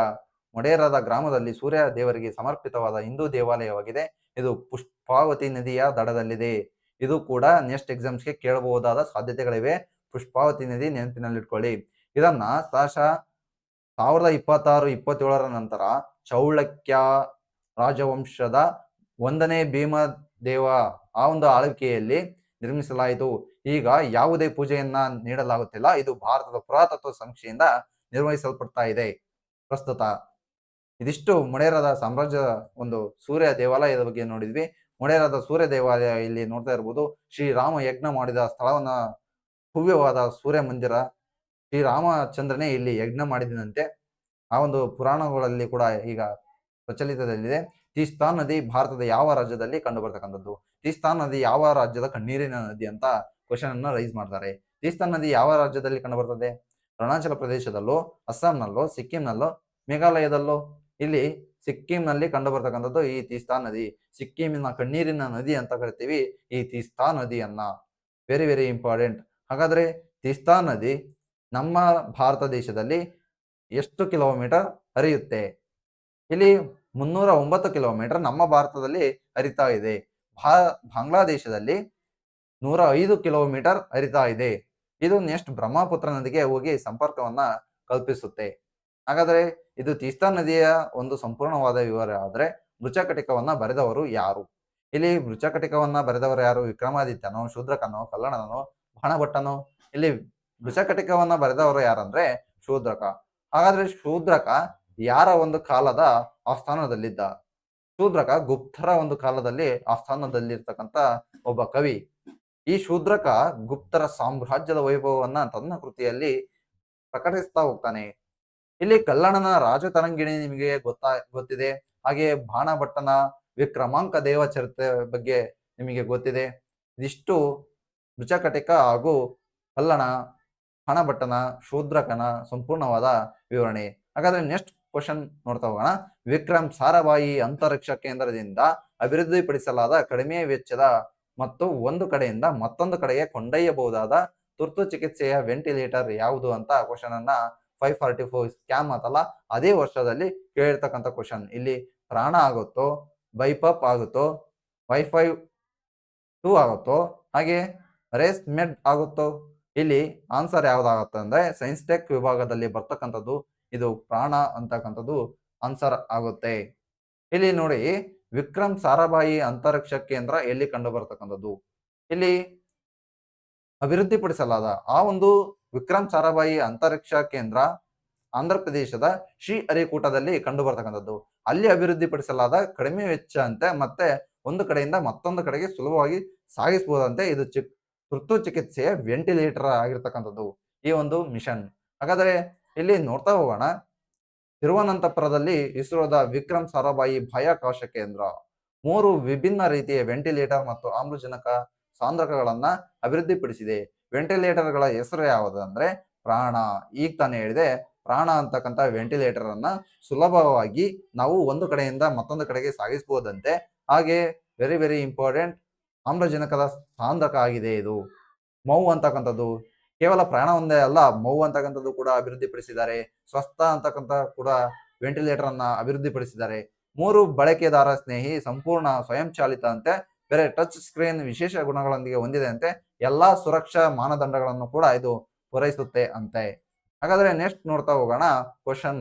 ಮೊಡೇರಾದ ಗ್ರಾಮದಲ್ಲಿ ಸೂರ್ಯ ದೇವರಿಗೆ ಸಮರ್ಪಿತವಾದ ಹಿಂದೂ ದೇವಾಲಯವಾಗಿದೆ. ಇದು ಪುಷ್ಪಾವತಿ ನದಿಯ ದಡದಲ್ಲಿದೆ. ಇದು ಕೂಡ ನೆಕ್ಸ್ಟ್ ಎಕ್ಸಾಮ್ಸ್ಗೆ ಕೇಳಬಹುದಾದ ಸಾಧ್ಯತೆಗಳಿವೆ. ಪುಷ್ಪಾವತಿ ನದಿ ನೆನಪಿನಲ್ಲಿಟ್ಕೊಳ್ಳಿ. ಇದನ್ನ ಸಾಶ ಸಾವಿರದ ಇಪ್ಪತ್ತಾರು, ಇಪ್ಪತ್ತೇಳರ ನಂತರ ಚೌಳಕ್ಯ ರಾಜವಂಶದ ಒಂದನೇ ಭೀಮದೇವ ಆ ಒಂದು ಆಳ್ವಿಕೆಯಲ್ಲಿ ನಿರ್ಮಿಸಲಾಯಿತು. ಈಗ ಯಾವುದೇ ಪೂಜೆಯನ್ನ ನೀಡಲಾಗುತ್ತಿಲ್ಲ. ಇದು ಭಾರತದ ಪುರಾತತ್ವ ಸಂಸ್ಥೆಯಿಂದ ನಿರ್ವಹಿಸಲ್ಪಡ್ತಾ ಇದೆ. ಪ್ರಸ್ತುತ ಇದಿಷ್ಟು ಮೊಡೇರದ ಸಾಮ್ರಾಜ್ಯದ ಒಂದು ಸೂರ್ಯ ದೇವಾಲಯದ ಬಗ್ಗೆ ನೋಡಿದ್ವಿ. ಮೊಡೇರದ ಸೂರ್ಯ ದೇವಾಲಯ ಇಲ್ಲಿ ನೋಡ್ತಾ ಇರ್ಬೋದು ಶ್ರೀರಾಮ ಯಜ್ಞ ಮಾಡಿದ ಸ್ಥಳವನ್ನ ಭವ್ಯವಾದ ಸೂರ್ಯ ಮಂದಿರ. ಶ್ರೀರಾಮಚಂದ್ರನೇ ಇಲ್ಲಿ ಯಜ್ಞ ಮಾಡಿದಂತೆ ಆ ಒಂದು ಪುರಾಣಗಳಲ್ಲಿ ಕೂಡ ಈಗ ಪ್ರಚಲಿತದಲ್ಲಿದೆ. ತೀಸ್ತಾ ನದಿ ಭಾರತದ ಯಾವ ರಾಜ್ಯದಲ್ಲಿ ಕಂಡು ಬರ್ತಕ್ಕಂಥದ್ದು ತೀಸ್ತಾ ನದಿ ಯಾವ ರಾಜ್ಯದ ಕಣ್ಣೀರಿನ ನದಿ ಅಂತ ಕ್ವಶನ್ ಅನ್ನ ರೈಸ್ ಮಾಡ್ತಾರೆ. ತೀಸ್ತಾ ನದಿ ಯಾವ ರಾಜ್ಯದಲ್ಲಿ ಕಂಡು ಬರ್ತದೆ ಅರುಣಾಚಲ ಪ್ರದೇಶದಲ್ಲೋ, ಅಸ್ಸಾಂನಲ್ಲೋ, ಸಿಕ್ಕಿಂನಲ್ಲೋ, ಮೇಘಾಲಯದಲ್ಲೋ, ಇಲ್ಲಿ ಸಿಕ್ಕಿಂನಲ್ಲಿ ಕಂಡು ಬರ್ತಕ್ಕಂಥದ್ದು ಈ ತೀಸ್ತಾ ನದಿ. ಸಿಕ್ಕಿಂನ ಕಣ್ಣೀರಿನ ನದಿ ಅಂತ ಕರಿತೀವಿ ಈ ತೀಸ್ತಾ ನದಿಯನ್ನ. ವೆರಿ ವೆರಿ ಇಂಪಾರ್ಟೆಂಟ್ ಹಾಗಾದ್ರೆ ತೀಸ್ತಾ ನದಿ ನಮ್ಮ ಭಾರತ ದೇಶದಲ್ಲಿ ಎಷ್ಟು ಕಿಲೋಮೀಟರ್ ಹರಿಯುತ್ತೆ? ಇಲ್ಲಿ ಮುನ್ನೂರ ಒಂಬತ್ತು ಕಿಲೋಮೀಟರ್ ನಮ್ಮ ಭಾರತದಲ್ಲಿ ಹರಿತಾ ಇದೆ. ಭಾ, ಬಾಂಗ್ಲಾದೇಶದಲ್ಲಿ ನೂರ ಐದು ಕಿಲೋಮೀಟರ್ ಹರಿತಾ ಇದೆ. ಇದು ನೆಕ್ಸ್ಟ್ ಬ್ರಹ್ಮಪುತ್ರ ನದಿಗೆ ಹೋಗಿ ಸಂಪರ್ಕವನ್ನ ಕಲ್ಪಿಸುತ್ತೆ. ಹಾಗಾದ್ರೆ ಇದು ತೀಸ್ತಾ ನದಿಯ ಒಂದು ಸಂಪೂರ್ಣವಾದ ವಿವರ ಆದ್ರೆ ಮೃಚಕಟಿಕವನ್ನ ಬರೆದವರು ಯಾರು? ಇಲ್ಲಿ ಮೃಚಕಟಿಕವನ್ನ ಬರೆದವರು ಯಾರು? ವಿಕ್ರಮಾದಿತ್ಯನೋ, ಶೂದ್ರಕನೋ, ಕಲ್ಲಣನೋ, ಬಾಣಭಟ್ಟನೋ? ಇಲ್ಲಿ ಮೃಚಕಟಿಕವನ್ನ ಬರೆದವರು ಯಾರಂದ್ರೆ ಶೂದ್ರಕ. ಹಾಗಾದ್ರೆ ಶೂದ್ರಕ ಯಾರ ಒಂದು ಕಾಲದ ಆಸ್ಥಾನದಲ್ಲಿದ್ದ? ಶೂದ್ರಕ ಗುಪ್ತರ ಒಂದು ಕಾಲದಲ್ಲಿ ಆಸ್ಥಾನದಲ್ಲಿರ್ತಕ್ಕಂಥ ಒಬ್ಬ ಕವಿ. ಈ ಶೂದ್ರಕ ಗುಪ್ತರ ಸಾಮ್ರಾಜ್ಯದ ವೈಭವವನ್ನ ತನ್ನ ಕೃತಿಯಲ್ಲಿ ಪ್ರಕಟಿಸ್ತಾ ಹೋಗ್ತಾನೆ. ಇಲ್ಲಿ ಕಲ್ಲಣನ ರಾಜತರಂಗಿಣಿ ನಿಮಗೆ ಗೊತ್ತಾ, ಗೊತ್ತಿದೆ. ಹಾಗೆ ಬಾಣಭಟ್ಟನ ವಿಕ್ರಮಾಂಕ ದೇವ ಚರಿತ್ರೆ ಬಗ್ಗೆ ನಿಮಗೆ ಗೊತ್ತಿದೆ. ಇದಿಷ್ಟು ಮೃಚಕಟಿಕ ಹಾಗೂ ಕಲ್ಲಣ ಹಣಭಟ್ಟನ ಶೂದ್ರಕನ ಸಂಪೂರ್ಣವಾದ ವಿವರಣೆ. ಹಾಗಾದ್ರೆ ನೆಕ್ಸ್ಟ್ ಕ್ವಶನ್ ನೋಡ್ತಾ ಹೋಗೋಣ. ವಿಕ್ರಮ್ ಸಾರಾಭಾಯಿ ಅಂತರಿಕ್ಷ ಕೇಂದ್ರದಿಂದ ಅಭಿವೃದ್ಧಿಪಡಿಸಲಾದ ಕಡಿಮೆ ವೆಚ್ಚದ ಮತ್ತು ಒಂದು ಕಡೆಯಿಂದ ಮತ್ತೊಂದು ಕಡೆಗೆ ಕೊಂಡೊಯ್ಯಬಹುದಾದ ತುರ್ತು ಚಿಕಿತ್ಸೆಯ ವೆಂಟಿಲೇಟರ್ ಯಾವುದು ಅಂತ ಕ್ವಶನ್ ಅನ್ನ ಫೈವ್ ಫಾರ್ಟಿ ಫೋರ್ ಸ್ಕ್ಯಾಮ್ ಅಂತಲ್ಲ ಅದೇ ವರ್ಷದಲ್ಲಿ ಕೇಳಿರ್ತಕ್ಕಂಥ ಕ್ವಶನ್ ಇಲ್ಲಿ ಪ್ರಾಣ ಆಗುತ್ತೋ ಬೈಪಪ್ ಆಗುತ್ತೋ ವೈಫೈ ಟೂ ಆಗುತ್ತೋ, ಹಾಗೆ ರೇಸ್ ಮೆಡ್ ಆಗುತ್ತೋ? ಇಲ್ಲಿ ಆನ್ಸರ್ ಯಾವ್ದಾಗತ್ತೆ ಅಂದ್ರೆ ಸೈನ್ಸ್ ಟೆಕ್ ವಿಭಾಗದಲ್ಲಿ ಬರ್ತಕ್ಕಂಥದ್ದು ಇದು ಪ್ರಾಣ ಅಂತಕ್ಕಂಥದ್ದು ಆನ್ಸರ್ ಆಗುತ್ತೆ. ಇಲ್ಲಿ ನೋಡಿ ವಿಕ್ರಮ್ ಸಾರಾಭಾಯಿ ಅಂತರಿಕ್ಷ ಕೇಂದ್ರ ಎಲ್ಲಿ ಕಂಡು ಬರ್ತಕ್ಕಂಥದ್ದು ಇಲ್ಲಿ ಅಭಿವೃದ್ಧಿಪಡಿಸಲಾದ ಆ ಒಂದು ವಿಕ್ರಮ್ ಸಾರಾಭಾಯಿ ಅಂತರಿಕ್ಷ ಕೇಂದ್ರ ಆಂಧ್ರ ಪ್ರದೇಶದ ಶ್ರೀ ಹರಿಕೂಟದಲ್ಲಿ ಕಂಡು ಬರ್ತಕ್ಕಂಥದ್ದು ಅಲ್ಲಿ ಅಭಿವೃದ್ಧಿಪಡಿಸಲಾದ ಕಡಿಮೆ ವೆಚ್ಚ ಅಂತೆ ಮತ್ತೆ ಒಂದು ಕಡೆಯಿಂದ ಮತ್ತೊಂದು ಕಡೆಗೆ ಸುಲಭವಾಗಿ ಸಾಗಿಸಬಹುದಂತೆ ಇದು ಚಿಕ್ ತುರ್ತು ಚಿಕಿತ್ಸೆಯ ವೆಂಟಿಲೇಟರ್ ಆಗಿರ್ತಕ್ಕಂಥದ್ದು ಈ ಒಂದು ಮಿಷನ್. ಹಾಗಾದ್ರೆ ಇಲ್ಲಿ ನೋಡ್ತಾ ಹೋಗೋಣ. ತಿರುವನಂತಪುರದಲ್ಲಿ ಇಸ್ರೋದ ವಿಕ್ರಮ್ ಸಾರಾಭಾಯಿ ಬಾಹ್ಯಾಕಾಶ ಕೇಂದ್ರ. ಮೂರು ವಿಭಿನ್ನ ರೀತಿಯ ವೆಂಟಿಲೇಟರ್ ಮತ್ತು ಆಮ್ಲಜನಕ ಸಾಂದ್ರಕಗಳನ್ನ ಅಭಿವೃದ್ಧಿಪಡಿಸಿದೆ. ವೆಂಟಿಲೇಟರ್ಗಳ ಹೆಸರು ಯಾವುದು ಅಂದ್ರೆ ಪ್ರಾಣ. ಈಗ ತಾನೇ ಹೇಳಿದೆ, ಪ್ರಾಣ ಅಂತಕ್ಕಂಥ ವೆಂಟಿಲೇಟರ್ ಅನ್ನ ಸುಲಭವಾಗಿ ನಾವು ಒಂದು ಕಡೆಯಿಂದ ಮತ್ತೊಂದು ಕಡೆಗೆ ಸಾಗಿಸಬಹುದಂತೆ ಹಾಗೆ ವೆರಿ ವೆರಿ ಇಂಪಾರ್ಟೆಂಟ್ ಆಮ್ಲಜನಕದ ಸಾಂದ್ರಕ ಆಗಿದೆ ಇದು. ಮೌ ಅಂತಕ್ಕಂಥದ್ದು. ಕೇವಲ ಪ್ರಾಣ ಒಂದೇ ಅಲ್ಲ, ಮೌ ಅಂತಕ್ಕಂಥದ್ದು ಕೂಡ ಅಭಿವೃದ್ಧಿಪಡಿಸಿದ್ದಾರೆ, ಸ್ವಸ್ಥ ಅಂತಕ್ಕಂಥ ಕೂಡ ವೆಂಟಿಲೇಟರ್ ಅನ್ನ ಅಭಿವೃದ್ಧಿಪಡಿಸಿದ್ದಾರೆ. ಮೂರು ಬಳಕೆದಾರ ಸ್ನೇಹಿ, ಸಂಪೂರ್ಣ ಸ್ವಯಂಚಾಲಿತ ಅಂತೆ, ಬೇರೆ ಟಚ್ ಸ್ಕ್ರೀನ್ ವಿಶೇಷ ಗುಣಗಳೊಂದಿಗೆ ಹೊಂದಿದೆ ಅಂತೆ, ಎಲ್ಲಾ ಸುರಕ್ಷಾ ಮಾನದಂಡಗಳನ್ನು ಕೂಡ ಇದು ಪೂರೈಸುತ್ತೆ ಅಂತೆ. ಹಾಗಾದ್ರೆ ನೆಕ್ಸ್ಟ್ ನೋಡ್ತಾ ಹೋಗೋಣ ಕ್ವಶನ್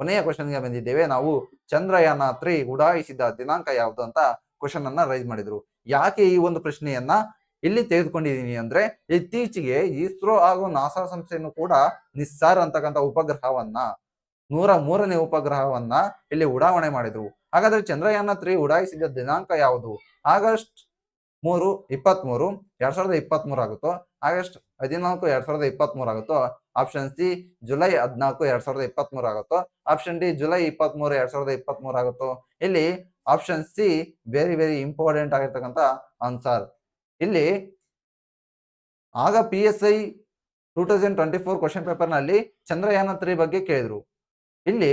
ಕೊನೆಯ ಕ್ವಶನ್ಗೆ ಬಂದಿದ್ದೇವೆ. ನಾವು ಚಂದ್ರಯಾನ ತ್ರೀ ಉಡಾಯಿಸಿದ ದಿನಾಂಕ ಯಾವುದು ಅಂತ ಕ್ವಶನ್ ಅನ್ನ ರೈಸ್ ಮಾಡಿದ್ರು. ಯಾಕೆ ಈ ಒಂದು ಪ್ರಶ್ನೆಯನ್ನ ಇಲ್ಲಿ ತೆಗೆದುಕೊಂಡಿದ್ದೀನಿ ಅಂದ್ರೆ ಇತ್ತೀಚೆಗೆ ಇಸ್ರೋ ಹಾಗೂ ನಾಸಾ ಸಂಸ್ಥೆಯನ್ನು ಕೂಡ ನಿಸ್ಸಾರ್ ಅಂತಕ್ಕಂಥ ಉಪಗ್ರಹವನ್ನ, ನೂರ ಮೂರನೇ ಉಪಗ್ರಹವನ್ನ ಇಲ್ಲಿ ಉಡಾವಣೆ ಮಾಡಿದ್ರು. ಹಾಗಾದ್ರೆ ಚಂದ್ರಯಾನ ತ್ರೀ ಉಡಾಯಿಸಿದ ದಿನಾಂಕ ಯಾವುದು? ಆಗಸ್ಟ್ ಮೂರು ಇಪ್ಪತ್ತ್ ಮೂರು ಎರಡ್ ಸಾವಿರದ ಇಪ್ಪತ್ತ್ ಮೂರು ಆಗುತ್ತೋ? ಆಗಸ್ಟ್ ಹದಿನಾಲ್ಕು, ಎರಡ್ ಸಾವಿರದ ಇಪ್ಪತ್ತ್ ಮೂರು ಆಗುತ್ತೋ? ಆಪ್ಷನ್ ಸಿ ಜುಲೈ ಹದಿನಾಲ್ಕು, ಎರಡ್ ಸಾವಿರದ ಇಪ್ಪತ್ತ್ ಮೂರು ಆಗುತ್ತೋ? ಆಪ್ಷನ್ ಡಿ ಜುಲೈ ಇಪ್ಪತ್ತ್ ಮೂರು ಎರಡ್ ಸಾವಿರದ ಇಪ್ಪತ್ತ್ ಮೂರು ಆಗುತ್ತೋ? ಇಲ್ಲಿ option C very very important ಆಗಿರ್ತಕ್ಕಂಥ ಆನ್ಸರ್ ಇಲ್ಲಿ ಆಗ P S I two thousand twenty four question ಪೇಪರ್ನಲ್ಲಿ ಚಂದ್ರಯಾನ ತ್ರೀ ಬಗ್ಗೆ ಕೇಳಿದ್ರು. ಇಲ್ಲಿ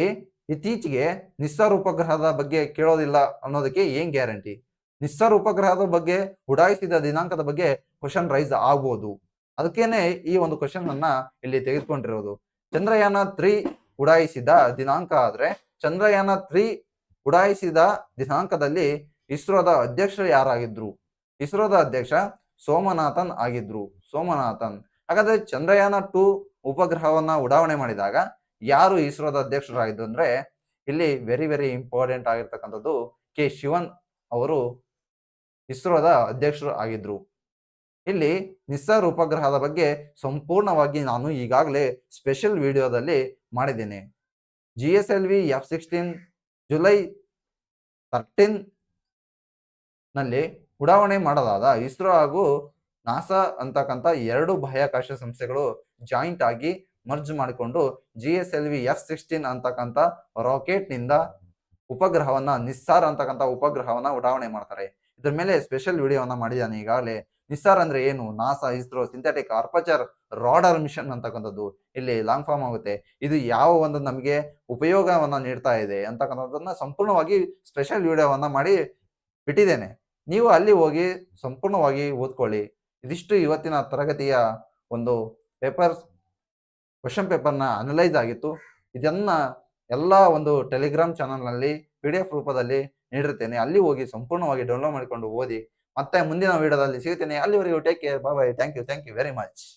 ಇತ್ತೀಚೆಗೆ ನಿಸ್ಸಾರ್ ಉಪಗ್ರಹದ ಬಗ್ಗೆ ಕೇಳೋದಿಲ್ಲ ಅನ್ನೋದಕ್ಕೆ ಏನ್ ಗ್ಯಾರಂಟಿ ನಿಸ್ಸಾರ್ ಉಪಗ್ರಹದ ಬಗ್ಗೆ ಉಡಾಯಿಸಿದ ದಿನಾಂಕದ ಬಗ್ಗೆ ಕ್ವಶನ್ ರೈಸ್ ಆಗ್ಬೋದು. ಅದಕ್ಕೇನೆ ಈ ಒಂದು ಕ್ವಶನ್ ಅನ್ನ ಇಲ್ಲಿ ತೆಗೆದುಕೊಂಡಿರೋದು. ಚಂದ್ರಯಾನ ತ್ರೀ ಉಡಾಯಿಸಿದ ದಿನಾಂಕ ಆದ್ರೆ ಚಂದ್ರಯಾನ ತ್ರೀ ಉಡಾಯಿಸಿದ ದಿನಾಂಕದಲ್ಲಿ ಇಸ್ರೋದ ಅಧ್ಯಕ್ಷರು ಯಾರಾಗಿದ್ರು? ಇಸ್ರೋದ ಅಧ್ಯಕ್ಷ ಸೋಮನಾಥನ್ ಆಗಿದ್ರು. ಸೋಮನಾಥನ್, ಹಾಗಾದ್ರೆ ಚಂದ್ರಯಾನ ಟು ಉಪಗ್ರಹವನ್ನ ಉಡಾವಣೆ ಮಾಡಿದಾಗ ಯಾರು ಇಸ್ರೋದ ಅಧ್ಯಕ್ಷರಾಗಿದ್ರು ಅಂದ್ರೆ ಇಲ್ಲಿ ವೆರಿ ವೆರಿ ಇಂಪಾರ್ಟೆಂಟ್ ಆಗಿರ್ತಕ್ಕಂಥದ್ದು ಕೆ ಶಿವನ್ ಅವರು ಇಸ್ರೋದ ಅಧ್ಯಕ್ಷರು ಆಗಿದ್ರು. ಇಲ್ಲಿ ನಿಸ್ಸಾರ್ ಉಪಗ್ರಹದ ಬಗ್ಗೆ ಸಂಪೂರ್ಣವಾಗಿ ನಾನು ಈಗಾಗಲೇ ಸ್ಪೆಷಲ್ ವಿಡಿಯೋದಲ್ಲಿ ಮಾಡಿದ್ದೇನೆ. G S L V F sixteen July ತರ್ಟೀನ್ನಲ್ಲಿ ಉಡಾವಣೆ ಮಾಡಲಾದ ಇಸ್ರೋ ಹಾಗೂ ನಾಸಾ ಅಂತಕ್ಕಂಥ ಎರಡು ಬಾಹ್ಯಾಕಾಶ ಸಂಸ್ಥೆಗಳು ಜಾಯಿಂಟ್ ಆಗಿ ಮರ್ಜ್ ಮಾಡಿಕೊಂಡು G S L V F sixteen ಅಂತಕ್ಕಂಥ ರಾಕೆಟ್ನಿಂದ ಉಪಗ್ರಹವನ್ನ, ನಿಸ್ಸಾರ್ ಅಂತಕ್ಕಂಥ ಉಪಗ್ರಹವನ್ನ ಉಡಾವಣೆ ಮಾಡ್ತಾರೆ. ಇದ್ರ ಮೇಲೆ ಸ್ಪೆಷಲ್ ವಿಡಿಯೋವನ್ನ ಮಾಡಿದ್ದಾನೆ ಈಗಾಗಲೇ. ನಿಸ್ಸಾರ್ ಅಂದ್ರೆ ಏನು? NASA, ISRO, synthetic, aperture, radar mission ಅಂತಕ್ಕಂಥದ್ದು. ಇಲ್ಲಿ ಲಾಂಗ್ ಫಾರ್ಮ್ ಆಗುತ್ತೆ. ಇದು ಯಾವ ಒಂದು ನಮಗೆ ಉಪಯೋಗವನ್ನ ನೀಡ್ತಾ ಇದೆ ಅಂತಕ್ಕಂಥದ್ದನ್ನ ಸಂಪೂರ್ಣವಾಗಿ ಸ್ಪೆಷಲ್ ವಿಡಿಯೋವನ್ನ ಮಾಡಿ ಬಿಟ್ಟಿದ್ದೇನೆ. ನೀವು ಅಲ್ಲಿ ಹೋಗಿ ಸಂಪೂರ್ಣವಾಗಿ ಓದ್ಕೊಳ್ಳಿ. ಇದಿಷ್ಟು ಇವತ್ತಿನ ತರಗತಿಯ ಒಂದು ಪೇಪರ್, ಕ್ವಶನ್ ಪೇಪರ್ನ ಅನಲೈಸ್ ಆಗಿತ್ತು. ಇದನ್ನು ಎಲ್ಲ ಒಂದು ಟೆಲಿಗ್ರಾಮ್ ಚಾನಲ್ನಲ್ಲಿ ಪಿ ಡಿ ಎಫ್ ರೂಪದಲ್ಲಿ ನೀಡಿರ್ತೇನೆ ಅಲ್ಲಿ ಹೋಗಿ ಸಂಪೂರ್ಣವಾಗಿ ಡೌನ್ಲೋಡ್ ಮಾಡಿಕೊಂಡು ಓದಿ ಮತ್ತೆ ಮುಂದಿನ ವಿಡಿಯೋದಲ್ಲಿ ಸಿಗುತ್ತೇನೆ. ಅಲ್ಲಿವರೆಗೂ take care. Bye. Thank you. Thank you very much.